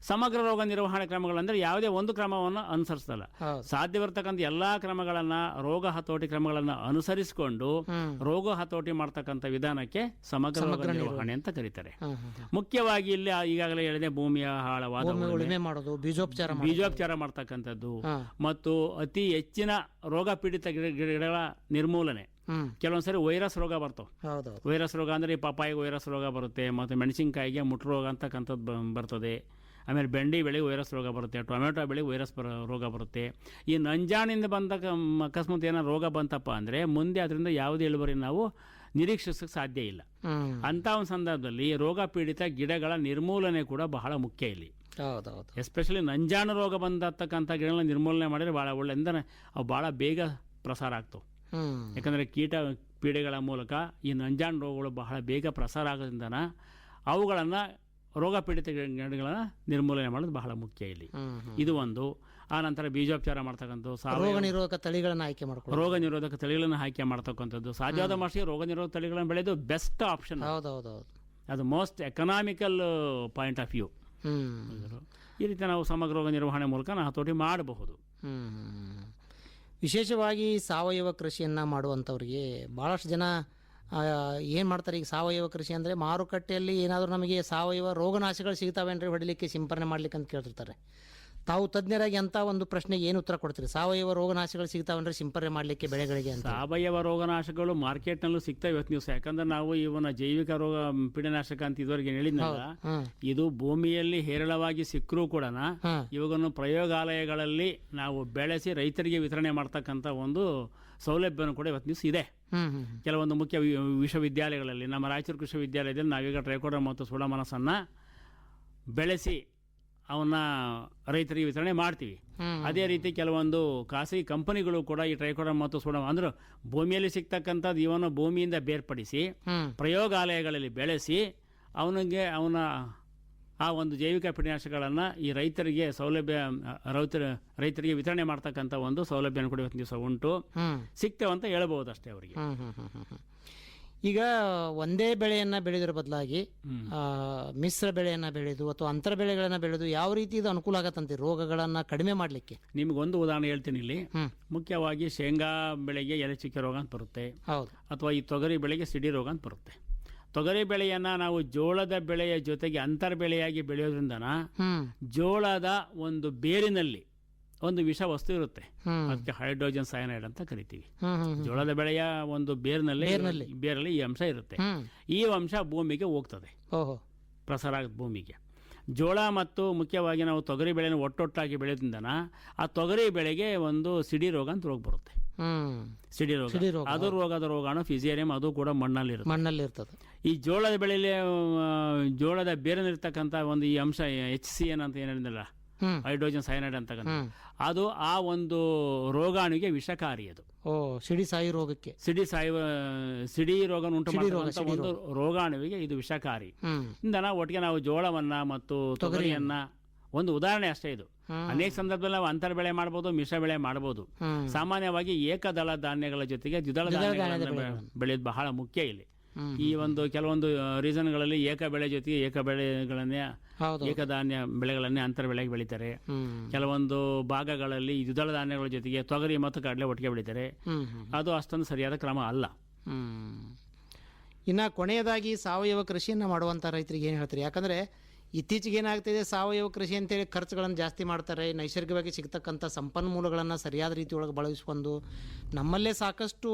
ಸಮಗ್ರ ರೋಗ ನಿರ್ವಹಣೆ ಕ್ರಮಗಳಂದರೆ ಯಾವುದೇ ಒಂದು ಕ್ರಮವನ್ನು ಅನುಸರಿಸಲ್ಲ ಸಾಧ್ಯವಿರ್ತಕ್ಕಂಥ ಎಲ್ಲ ಕ್ರಮಗಳನ್ನು ರೋಗ ಹತೋಟಿ ಕ್ರಮಗಳನ್ನು ಅನುಸರಿಸಿಕೊಂಡು ರೋಗ ಹತೋಟಿ ಮಾಡ್ತಕ್ಕಂಥ ವಿಧಾನಕ್ಕೆ ಸಮಗ್ರ ರೋಗ ನಿರ್ವಹಣೆ ಅಂತ ಕರೀತಾರೆ. ಮುಖ್ಯವಾಗಿ ಇಲ್ಲಿ ಈಗಾಗಲೇ ಹೇಳಿದೆ ಭೂಮಿಯ ಆಳವಾದ ಮಾಡೋದು ಬೀಜೋಪಚಾರ ಬೀಜೋಪಚಾರ ಮಾಡ್ತಕ್ಕಂಥದ್ದು. ಮತ್ತು ಅತಿ ಹೆಚ್ಚಿನ ರೋಗ ಪೀಡಿತ ಗಿಡ ಗಿಡಗಳ ನಿರ್ಮೂಲನೆ. ಕೆಲವೊಂದ್ಸರಿ ವೈರಸ್ ರೋಗ ಬರ್ತವೆ. ವೈರಸ್ ರೋಗ ಅಂದ್ರೆ ಈ ಪಪ್ಪಾಯಿಗೆ ವೈರಸ್ ರೋಗ ಬರುತ್ತೆ ಮತ್ತು ಮೆಣಸಿನಕಾಯಿಗೆ ಮುಟ್ಟು ರೋಗ ಅಂತಕ್ಕಂಥದ್ದು ಬರ್ತದೆ. ಆಮೇಲೆ ಬೆಂಡಿ ಬೆಳೆಗೆ ವೈರಸ್ ರೋಗ ಬರುತ್ತೆ ಟೊಮೆಟೊ ಬೆಳೆಗೆ ವೈರಸ್ ಬರ ರೋಗ ಬರುತ್ತೆ. ಈ ನಂಜಾಣಿಂದ ಬಂದ ಅಕಸ್ಮಾತ್ ಏನೋ ರೋಗ ಬಂತಪ್ಪ ಅಂದರೆ ಮುಂದೆ ಅದರಿಂದ ಯಾವುದೇ ಇಳುವರಿ ನಾವು ನಿರೀಕ್ಷಿಸಕ್ಕೆ ಸಾಧ್ಯ ಇಲ್ಲ. ಅಂಥ ಒಂದು ಸಂದರ್ಭದಲ್ಲಿ ರೋಗ ಪೀಡಿತ ಗಿಡಗಳ ನಿರ್ಮೂಲನೆ ಕೂಡ ಬಹಳ ಮುಖ್ಯ ಇಲ್ಲಿ. ಹೌದೌದು. ಎಸ್ಪೆಷಲಿ ನಂಜಾಣು ರೋಗ ಬಂದತಕ್ಕಂಥ ಗಿಡಗಳ ನಿರ್ಮೂಲನೆ ಮಾಡಿದರೆ ಭಾಳ ಒಳ್ಳೆ ಅಂದರೆ ಅವು ಭಾಳ ಬೇಗ ಪ್ರಸಾರ ಆಗ್ತವೆ. ಯಾಕಂದರೆ ಕೀಟ ಪೀಡೆಗಳ ಮೂಲಕ ಈ ನಂಜಾಣು ರೋಗಗಳು ಬಹಳ ಬೇಗ ಪ್ರಸಾರ ಆಗೋದ್ರಿಂದನ ಅವುಗಳನ್ನು ರೋಗ ಪೀಡಿತ ಗಿಡಗಳನ್ನು ನಿರ್ಮೂಲನೆ ಮಾಡೋದು ಬಹಳ ಮುಖ್ಯ ಇಲ್ಲಿ. ಇದು ಒಂದು. ಆ ನಂತರ ಬೀಜೋಪಚಾರ ಮಾಡ್ತಕ್ಕಂಥ ರೋಗ ನಿರೋಧಕ ತಳಿಗಳನ್ನು ಆಯ್ಕೆ ಮಾಡ್ಕೊಳ್ಳಿ ರೋಗ ನಿರೋಧಕ ತಳಿಗಳನ್ನು ಆಯ್ಕೆ ಮಾಡ್ತಕ್ಕಂಥದ್ದು. ಸಾಧ್ಯವಾದ ಮಟ್ಟಿಗೆ ರೋಗ ನಿರೋಧಕ ತಳಿಗಳನ್ನು ಬೆಳೆದು ಬೆಸ್ಟ್ ಆಪ್ಷನ್ ಹೌದೌದೌದು. ಅದು most economical point of view ಈ ರೀತಿ ನಾವು ಸಮಗ್ರ ರೋಗ ನಿರ್ವಹಣೆ ಮೂಲಕ ನಾವು ಹತೋಟಿ ಮಾಡಬಹುದು. ವಿಶೇಷವಾಗಿ ಸಾವಯವ ಕೃಷಿಯನ್ನು ಮಾಡುವಂಥವ್ರಿಗೆ ಭಾಳಷ್ಟು ಜನ ಏನು ಮಾಡ್ತಾರೆ ಈಗ ಸಾವಯವ ಕೃಷಿ ಅಂದರೆ ಮಾರುಕಟ್ಟೆಯಲ್ಲಿ ಏನಾದರೂ ನಮಗೆ ಸಾವಯವ ರೋಗನಾಶಗಳು ಸಿಗ್ತಾವೇನ್ರಿ ಹೊಡಿಲಿಕ್ಕೆ ಸಿಂಪರಣೆ ಮಾಡ್ಲಿಕ್ಕೆ ಅಂತ ಕೇಳ್ತಿರ್ತಾರೆ. ತಾವು ತಜ್ಞರಾಗಿ ಅಂತ ಒಂದು ಪ್ರಶ್ನೆಗೆ ಏನು ಉತ್ತರ ಕೊಡ್ತೀರಿ? ಸಾವಯವ ರೋಗನಾಶಗಳು ಸಿಗ್ತಾವೇನ್ರಿ ಸಿಂಪರಣೆ ಮಾಡಲಿಕ್ಕೆ ಬೆಳೆಗಳಿಗೆ ಅಂತ? ಸಾವಯವ ರೋಗನಾಶಕಗಳು ಮಾರ್ಕೆಟ್ನಲ್ಲೂ ಸಿಗ್ತವೆ ಇವತ್ತು ನೀವು ಯಾಕಂದ್ರೆ ನಾವು ಇವನ ಜೈವಿಕ ರೋಗ ಪೀಡನಾಶಕ ಅಂತ ಇದುವರೆಗೆ ಹೇಳಿದ್ನಲ್ಲ ಇದು ಭೂಮಿಯಲ್ಲಿ ಹೇರಳವಾಗಿ ಸಿಕ್ಕರೂ ಕೂಡ ಇವಾಗ ಇವಾಗನ್ನು ಪ್ರಯೋಗಾಲಯಗಳಲ್ಲಿ ನಾವು ಬೆಳೆಸಿ ರೈತರಿಗೆ ವಿತರಣೆ ಮಾಡ್ತಕ್ಕಂಥ ಒಂದು ಸೌಲಭ್ಯನೂ ಕೂಡ ಇವತ್ತು ದಿವಸ ಇದೆ. ಕೆಲವೊಂದು ಮುಖ್ಯ ವಿಶ್ವವಿದ್ಯಾಲಯಗಳಲ್ಲಿ ನಮ್ಮ ರಾಯಚೂರು ಕೃಷಿ ವಿದ್ಯಾಲಯದಲ್ಲಿ ನಾವೀಗ ಟ್ರೈಕೋಡರ್ ಮತ್ತು ಸುಡಮನಸನ್ನು ಬೆಳೆಸಿ ಅವನ್ನ ರೈತರಿಗೆ ವಿತರಣೆ ಮಾಡ್ತೀವಿ. ಅದೇ ರೀತಿ ಕೆಲವೊಂದು ಖಾಸಗಿ ಕಂಪನಿಗಳು ಕೂಡ ಈ ಟ್ರೈಕೋಡರ್ ಮತ್ತು ಸುಡ ಅಂದ್ರೆ ಭೂಮಿಯಲ್ಲಿ ಸಿಗ್ತಕ್ಕಂಥದ್ದು ಇವನು ಭೂಮಿಯಿಂದ ಬೇರ್ಪಡಿಸಿ ಪ್ರಯೋಗಾಲಯಗಳಲ್ಲಿ ಬೆಳೆಸಿ ಅವನಿಗೆ ಅವನ ಆ ಒಂದು ಜೈವಿಕ ಕೀಟನಾಶಕಗಳನ್ನು ಈ ರೈತರಿಗೆ ಸೌಲಭ್ಯ ರೈತರ ರೈತರಿಗೆ ವಿತರಣೆ ಮಾಡ್ತಕ್ಕಂಥ ಒಂದು ಸೌಲಭ್ಯನ ಕೂಡ ದಿವಸ ಉಂಟು. ಸಿಗ್ತೇವೆ ಅಂತ ಹೇಳ್ಬೋದು ಅಷ್ಟೇ ಅವರಿಗೆ. ಈಗ ಒಂದೇ ಬೆಳೆಯನ್ನ ಬೆಳೆಯೋದ್ರ ಬದಲಾಗಿ ಮಿಶ್ರ ಬೆಳೆಯನ್ನ ಬೆಳೆದು ಅಥವಾ ಅಂತರ ಬೆಳೆಗಳನ್ನು ಬೆಳೆದು ಯಾವ ರೀತಿ ಇದು ಅನುಕೂಲ ಆಗತ್ತಂತೆ ರೋಗಗಳನ್ನು ಕಡಿಮೆ ಮಾಡಲಿಕ್ಕೆ? ನಿಮಗೊಂದು ಉದಾಹರಣೆ ಹೇಳ್ತೀನಿ ಇಲ್ಲಿ. ಮುಖ್ಯವಾಗಿ ಶೇಂಗಾ ಬೆಳೆಗೆ ಎಲೆ ಚುಕ್ಕೆ ರೋಗ ಅಂತ ಬರುತ್ತೆ. ಹೌದು. ಅಥವಾ ಈ ತೊಗರಿ ಬೆಳೆಗೆ ಸಿಡಿ ರೋಗ ಅಂತ ಬರುತ್ತೆ. ತೊಗರಿ ಬೆಳೆಯನ್ನು ನಾವು ಜೋಳದ ಬೆಳೆಯ ಜೊತೆಗೆ ಅಂತರ್ ಬೆಳೆಯಾಗಿ ಬೆಳೆಯೋದ್ರಿಂದನ ಹ್ಮ್. ಜೋಳದ ಒಂದು ಬೇರಿನಲ್ಲಿ ಒಂದು ವಿಷ ವಸ್ತು ಇರುತ್ತೆ. ಅದಕ್ಕೆ ಹೈಡ್ರೋಜನ್ ಸಯನೈಡ್ ಅಂತ ಕರಿತೀವಿ. ಜೋಳದ ಬೆಳೆಯ ಒಂದು ಬೇರ್ನಲ್ಲಿ. ಬೇರಲ್ಲಿ ಈ ಅಂಶ ಇರುತ್ತೆ. ಈ ಅಂಶ ಭೂಮಿಗೆ ಹೋಗ್ತದೆ. ಪ್ರಸಾರ ಭೂಮಿಗೆ. ಜೋಳ ಮತ್ತು ಮುಖ್ಯವಾಗಿ ನಾವು ತೊಗರಿ ಬೆಳೆನ ಒಟ್ಟೊಟ್ಟಾಗಿ ಬೆಳೆದಿಂದ ಆ ತೊಗರಿ ಬೆಳೆಗೆ ಒಂದು ಸಿಡಿ ರೋಗ ಅಂತ ರೋಗ ಬರುತ್ತೆ. ಸಿಡಿ ರೋಗ. ಅದು ರೋಗದ ರೋಗಾಣು ಫಿಸಿಯರಿಯಂ ಅದು ಕೂಡ ಮಣ್ಣಲ್ಲಿ ಮಣ್ಣಲ್ಲಿ ಇರ್ತದೆ. ಈ ಜೋಳದ ಬೆಳೆಯಲ್ಲಿ ಜೋಳದ ಬೇರೆ ಇರ್ತಕ್ಕಂಥ ಒಂದು ಈ ಅಂಶ ಎಚ್ ಸಿ ಎನ್ ಅಂತ ಏನಿಲ್ಲ ಹೈಡ್ರೋಜನ್ ಸೈನೈಡ್ ಅಂತ ಅದು ಆ ಒಂದು ರೋಗಾಣುವಿಗೆ ವಿಷಕಾರಿ ಅದು. ಓ ಸಿಡಿ ಸಾಯಿ ರೋಗಕ್ಕೆ. ಸಿಡಿ ಸಾಯಿ ಸಿಡಿ ರೋಗ ಉಂಟು ಒಂದು ರೋಗಾಣುವಿಗೆ ಇದು ವಿಷಕಾರಿ. ಇಂದ ನಾವು ಒಟ್ಟಿಗೆ ನಾವು ಜೋಳವನ್ನ ಮತ್ತು ತೊಗರಿಯನ್ನ. ಒಂದು ಉದಾಹರಣೆ ಅಷ್ಟೇ ಇದು. ಅನೇಕ ಸಂದರ್ಭದಲ್ಲಿ ನಾವು ಅಂತರ ಬೆಳೆ ಮಾಡಬಹುದು ಮಿಶ್ರ ಬೆಳೆ ಮಾಡಬಹುದು ಸಾಮಾನ್ಯವಾಗಿ ಏಕದಳ ಧಾನ್ಯಗಳ ಜೊತೆಗೆ ದ್ವಿದಳ ಧಾನ್ಯಗಳನ್ನು ಬೆಳೆಯೋದು ಬಹಳ ಮುಖ್ಯ ಇಲ್ಲಿ. ಈ ಒಂದು ಕೆಲವೊಂದು ರೀಸನ್ಗಳಲ್ಲಿ ಏಕ ಬೆಳೆ ಜೊತೆಗೆ ಏಕ ಬೆಳೆಗಳನ್ನೇ ಏಕಧಾನ್ಯ ಬೆಳೆಗಳನ್ನೇ ಅಂತರ ಬೆಳೆಗೆ ಬೆಳೀತಾರೆ ಕೆಲವೊಂದು ಭಾಗಗಳಲ್ಲಿ ದ್ವಿದಳ ಧಾನ್ಯಗಳ ಜೊತೆಗೆ ತೊಗರಿ ಮತ್ತು ಕಡಲೆ ಒಟ್ಟಿಗೆ ಬೆಳೀತಾರೆ. ಅದು ಅಷ್ಟೊಂದು ಸರಿಯಾದ ಕ್ರಮ ಅಲ್ಲ. ಇನ್ನ ಕೊನೆಯದಾಗಿ ಸಾವಯವ ಕೃಷಿಯನ್ನ ಮಾಡುವಂತ ರೈತರಿಗೆ ಏನು ಹೇಳ್ತಾರೆ? ಯಾಕಂದ್ರೆ ಇತ್ತೀಚೆಗೆ ಏನಾಗ್ತಿದೆ, ಸಾವಯವ ಕೃಷಿ ಅಂತೇಳಿ ಖರ್ಚುಗಳನ್ನು ಜಾಸ್ತಿ ಮಾಡ್ತಾರೆ, ನೈಸರ್ಗಿಕವಾಗಿ ಸಿಗ್ತಕ್ಕಂಥ ಸಂಪನ್ಮೂಲಗಳನ್ನು ಸರಿಯಾದ ರೀತಿಯೊಳಗೆ ಬಳಸ್ಕೊಂಡು, ನಮ್ಮಲ್ಲೇ ಸಾಕಷ್ಟು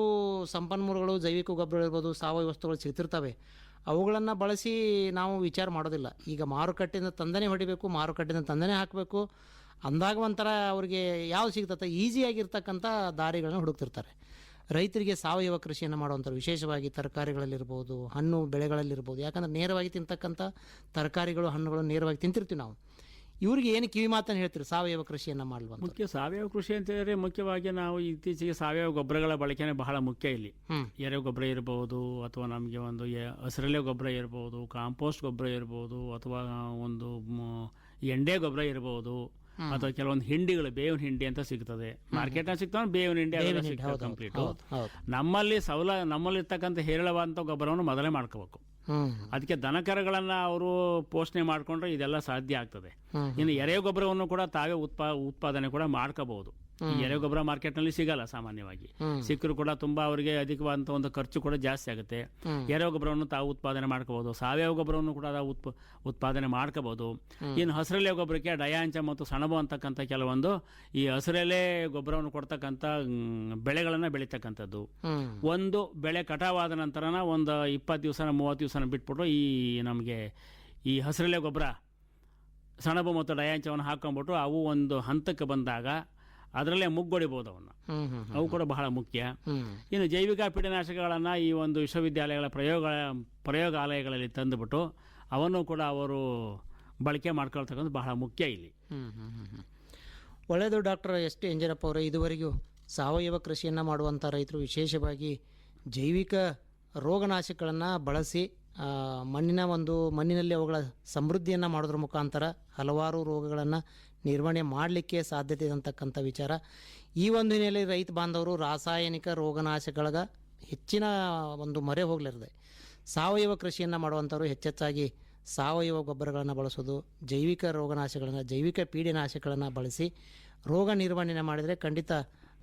ಸಂಪನ್ಮೂಲಗಳು, ಜೈವಿಕ ಗೊಬ್ಬರ ಇರ್ಬೋದು, ಸಾವಯವ ವಸ್ತುಗಳು ಸಿಗ್ತಿರ್ತವೆ. ಅವುಗಳನ್ನು ಬಳಸಿ ನಾವು ವಿಚಾರ ಮಾಡೋದಿಲ್ಲ. ಈಗ ಮಾರುಕಟ್ಟೆಯಿಂದ ತಂದನೆ ಹೊಡಿಬೇಕು, ಮಾರುಕಟ್ಟೆಯಿಂದ ತಂದನೆ ಹಾಕಬೇಕು, ಅಂದಾಗ ಒಂಥರ ಅವ್ರಿಗೆ ಯಾವ್ದು ಸಿಗ್ತತೆ ಈಸಿಯಾಗಿರ್ತಕ್ಕಂಥ ದಾರಿಗಳನ್ನ ಹುಡುಕ್ತಿರ್ತಾರೆ. ರೈತರಿಗೆ ಸಾವಯವ ಕೃಷಿಯನ್ನು ಮಾಡುವಂಥವ್ರು ವಿಶೇಷವಾಗಿ ತರಕಾರಿಗಳಲ್ಲಿರ್ಬೋದು ಹಣ್ಣು ಬೆಳೆಗಳಲ್ಲಿರ್ಬೋದು ಯಾಕಂದ್ರೆ ನೇರವಾಗಿ ತಿಂತಕ್ಕಂಥ ತರಕಾರಿಗಳು ಹಣ್ಣುಗಳು ನೇರವಾಗಿ ತಿಂತಿರ್ತೀವಿ ನಾವು. ಇವರಿಗೆ ಏನು ಕಿವಿ ಮಾತನ್ನು ಹೇಳ್ತೀರಿ? ಸಾವಯವ ಕೃಷಿಯನ್ನು ಮಾಡುವ ಮುಖ್ಯ ಸಾವಯವ ಕೃಷಿ ಅಂತ ಹೇಳಿದ್ರೆ ಮುಖ್ಯವಾಗಿ ನಾವು ಇತ್ತೀಚೆಗೆ ಸಾವಯವ ಗೊಬ್ಬರಗಳ ಬಳಕೆನೇ ಬಹಳ ಮುಖ್ಯ ಇಲ್ಲಿ. ಎರೆ ಗೊಬ್ಬರ ಇರ್ಬೋದು ಅಥವಾ ನಮಗೆ ಒಂದು ಹಸಿರಲೆ ಗೊಬ್ಬರ ಇರ್ಬೋದು ಕಾಂಪೋಸ್ಟ್ ಗೊಬ್ಬರ ಇರ್ಬೋದು ಅಥವಾ ಒಂದು ಎಂಡೆ ಗೊಬ್ಬರ ಇರ್ಬೋದು ಅಥವಾ ಕೆಲವೊಂದು ಹಿಂಡಿಗಳು ಬೇವಿನ ಹಿಂಡಿ ಅಂತ ಸಿಗ್ತದೆ. ಮಾರ್ಕೆಟ್ನಾಗ ಸಿಗ್ತಾವ ಬೇವಿನ ಹಿಂಡಿ ಸಿಗ್ತದೆ ಕಂಪ್ಲೀಟ್ ನಮ್ಮಲ್ಲಿ ಸೌಲ ನಮ್ಮಲ್ಲಿ ನಮ್ಮಲ್ಲಿರ್ತಕ್ಕಂಥ ಹೇರಳವಾದಂಥ ಗೊಬ್ಬರವನ್ನು ಮೊದಲೇ ಮಾಡ್ಕೋಬೇಕು. ಅದಕ್ಕೆ ದನಕರಗಳನ್ನು ಅವರು ಪೋಷಣೆ ಮಾಡಿಕೊಂಡ್ರೆ ಇದೆಲ್ಲ ಸಾಧ್ಯ ಆಗ್ತದೆ. ಇನ್ನು ಎರೆ ಗೊಬ್ಬರವನ್ನು ಕೂಡ ತಾವೇ ಉತ್ಪಾ ಉತ್ಪಾದನೆ ಕೂಡ ಮಾಡ್ಕೋಬಹುದು. ಈ ಎರೆ ಗೊಬ್ಬರ ಮಾರ್ಕೆಟ್ನಲ್ಲಿ ಸಿಗಲ್ಲ ಸಾಮಾನ್ಯವಾಗಿ. ಸಿಕ್ಕರೂ ಕೂಡ ತುಂಬಾ ಅವರಿಗೆ ಅಧಿಕವಾದಂಥ ಒಂದು ಖರ್ಚು ಕೂಡ ಜಾಸ್ತಿ ಆಗುತ್ತೆ. ಗೊಬ್ಬರವನ್ನು ತಾವು ಉತ್ಪಾದನೆ ಮಾಡ್ಕೋಬಹುದು. ಸಾವಯವ ಗೊಬ್ಬರವನ್ನು ಕೂಡ ತಾವು ಉತ್ಪ ಉತ್ಪಾದನೆ ಮಾಡ್ಕೋಬಹುದು. ಇನ್ನು ಹಸಿರೆಲೆ ಗೊಬ್ಬರಕ್ಕೆ ಡಯಾಂಚ ಮತ್ತು ಸಣಬು ಅಂತಕ್ಕಂಥ ಕೆಲವೊಂದು ಈ ಹಸಿರೆಲೆ ಗೊಬ್ಬರವನ್ನು ಕೊಡ್ತಕ್ಕಂಥ ಬೆಳೆಗಳನ್ನು ಬೆಳೀತಕ್ಕಂಥದ್ದು. ಒಂದು ಬೆಳೆ ಕಟಾವಾದ ನಂತರನ ಒಂದು ಇಪ್ಪತ್ತು ದಿವಸನ ಮೂವತ್ತು ದಿವಸನ ಬಿಟ್ಬಿಟ್ಟು ಈ ನಮಗೆ ಈ ಹಸಿರೆಲೆ ಗೊಬ್ಬರ ಸಣಬು ಮತ್ತು ಡಯಾಂಚವನ್ನು ಹಾಕೊಂಡ್ಬಿಟ್ಟು ಅವು ಒಂದು ಹಂತಕ್ಕೆ ಬಂದಾಗ ಅದರಲ್ಲೇ ಮುಗ್ಗೊಡಿಬಹುದು ಅವನ್ನ. ಅವು ಕೂಡ ಬಹಳ ಮುಖ್ಯ. ಇನ್ನು ಜೈವಿಕ ಪೀಡನಾಶಕಗಳನ್ನು ಈ ಒಂದು ವಿಶ್ವವಿದ್ಯಾಲಯಗಳ ಪ್ರಯೋಗ ಪ್ರಯೋಗಾಲಯಗಳಲ್ಲಿ ತಂದುಬಿಟ್ಟು ಅವನ್ನು ಕೂಡ ಅವರು ಬಳಕೆ ಮಾಡ್ಕೊಳ್ತಕ್ಕಂಥ ಬಹಳ ಮುಖ್ಯ ಇಲ್ಲಿ. ಒಳ್ಳೆಯದು ಡಾಕ್ಟರ್ ಎಸ್ ಟಿ ಎಂಜರಪ್ಪ ಅವರೇ ಇದುವರೆಗೂ ಸಾವಯವ ಕೃಷಿಯನ್ನು ಮಾಡುವಂಥ ರೈತರು ವಿಶೇಷವಾಗಿ ಜೈವಿಕ ರೋಗನಾಶಕಗಳನ್ನು ಬಳಸಿ ಮಣ್ಣಿನ ಒಂದು ಮಣ್ಣಿನಲ್ಲಿ ಅವುಗಳ ಸಮೃದ್ಧಿಯನ್ನು ಮಾಡೋದ್ರ ಮುಖಾಂತರ ಹಲವಾರು ರೋಗಗಳನ್ನು ನಿರ್ವಹಣೆ ಮಾಡಲಿಕ್ಕೆ ಸಾಧ್ಯತೆ ಇದೆ ಅಂತಕ್ಕಂಥ ವಿಚಾರ. ಈ ಒಂದು ಹಿನ್ನೆಲೆಯಲ್ಲಿ ರೈತ ಬಾಂಧವರು ರಾಸಾಯನಿಕ ರೋಗನಾಶಕಗಳ ಹೆಚ್ಚಿನ ಒಂದು ಮೊರೆ ಹೋಗಲಿರದೆ. ಸಾವಯವ ಕೃಷಿಯನ್ನು ಮಾಡುವಂಥವ್ರು ಹೆಚ್ಚೆಚ್ಚಾಗಿ ಸಾವಯವ ಗೊಬ್ಬರಗಳನ್ನು ಬಳಸೋದು, ಜೈವಿಕ ರೋಗನಾಶಗಳನ್ನು ಜೈವಿಕ ಪೀಡೆನಾಶಗಳನ್ನು ಬಳಸಿ ರೋಗ ನಿರ್ವಹಣೆ ಮಾಡಿದರೆ ಖಂಡಿತ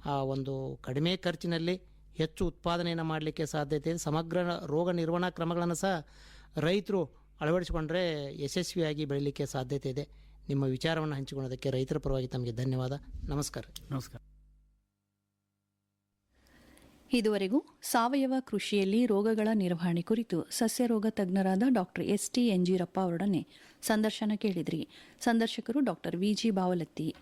ಆ ಒಂದು ಕಡಿಮೆ ಖರ್ಚಿನಲ್ಲಿ ಹೆಚ್ಚು ಉತ್ಪಾದನೆಯನ್ನು ಮಾಡಲಿಕ್ಕೆ ಸಾಧ್ಯತೆ. ಇದೆ ಸಮಗ್ರ ರೋಗ ನಿರ್ವಹಣಾ ಕ್ರಮಗಳನ್ನು ಸಹ ರೈತರು ಅಳವಡಿಸಿಕೊಂಡ್ರೆ ಯಶಸ್ವಿಯಾಗಿ ಬೆಳೀಲಿಕ್ಕೆ ಸಾಧ್ಯತೆ ಇದೆ. ನಿಮ್ಮ ವಿಚಾರವನ್ನು ಹಂಚಿಕೊಳ್ಳೋದಕ್ಕೆ ರೈತರ ಪರವಾಗಿ ತಮಗೆ ಧನ್ಯವಾದ. ನಮಸ್ಕಾರ. ನಮಸ್ಕಾರ. ಇದುವರೆಗೂ ಸಾವಯವ ಕೃಷಿಯಲ್ಲಿ ರೋಗಗಳ ನಿರ್ವಹಣೆ ಕುರಿತು ಸಸ್ಯರೋಗ ತಜ್ಞರಾದ doctor S T N Jirappa ಅವರೊಡನೆ ಸಂದರ್ಶನ ಕೇಳಿದ್ರಿ. ಸಂದರ್ಶಕರು ಡಾಕ್ಟರ್ ವಿಜಿ ಬಾವಲತ್ತಿ.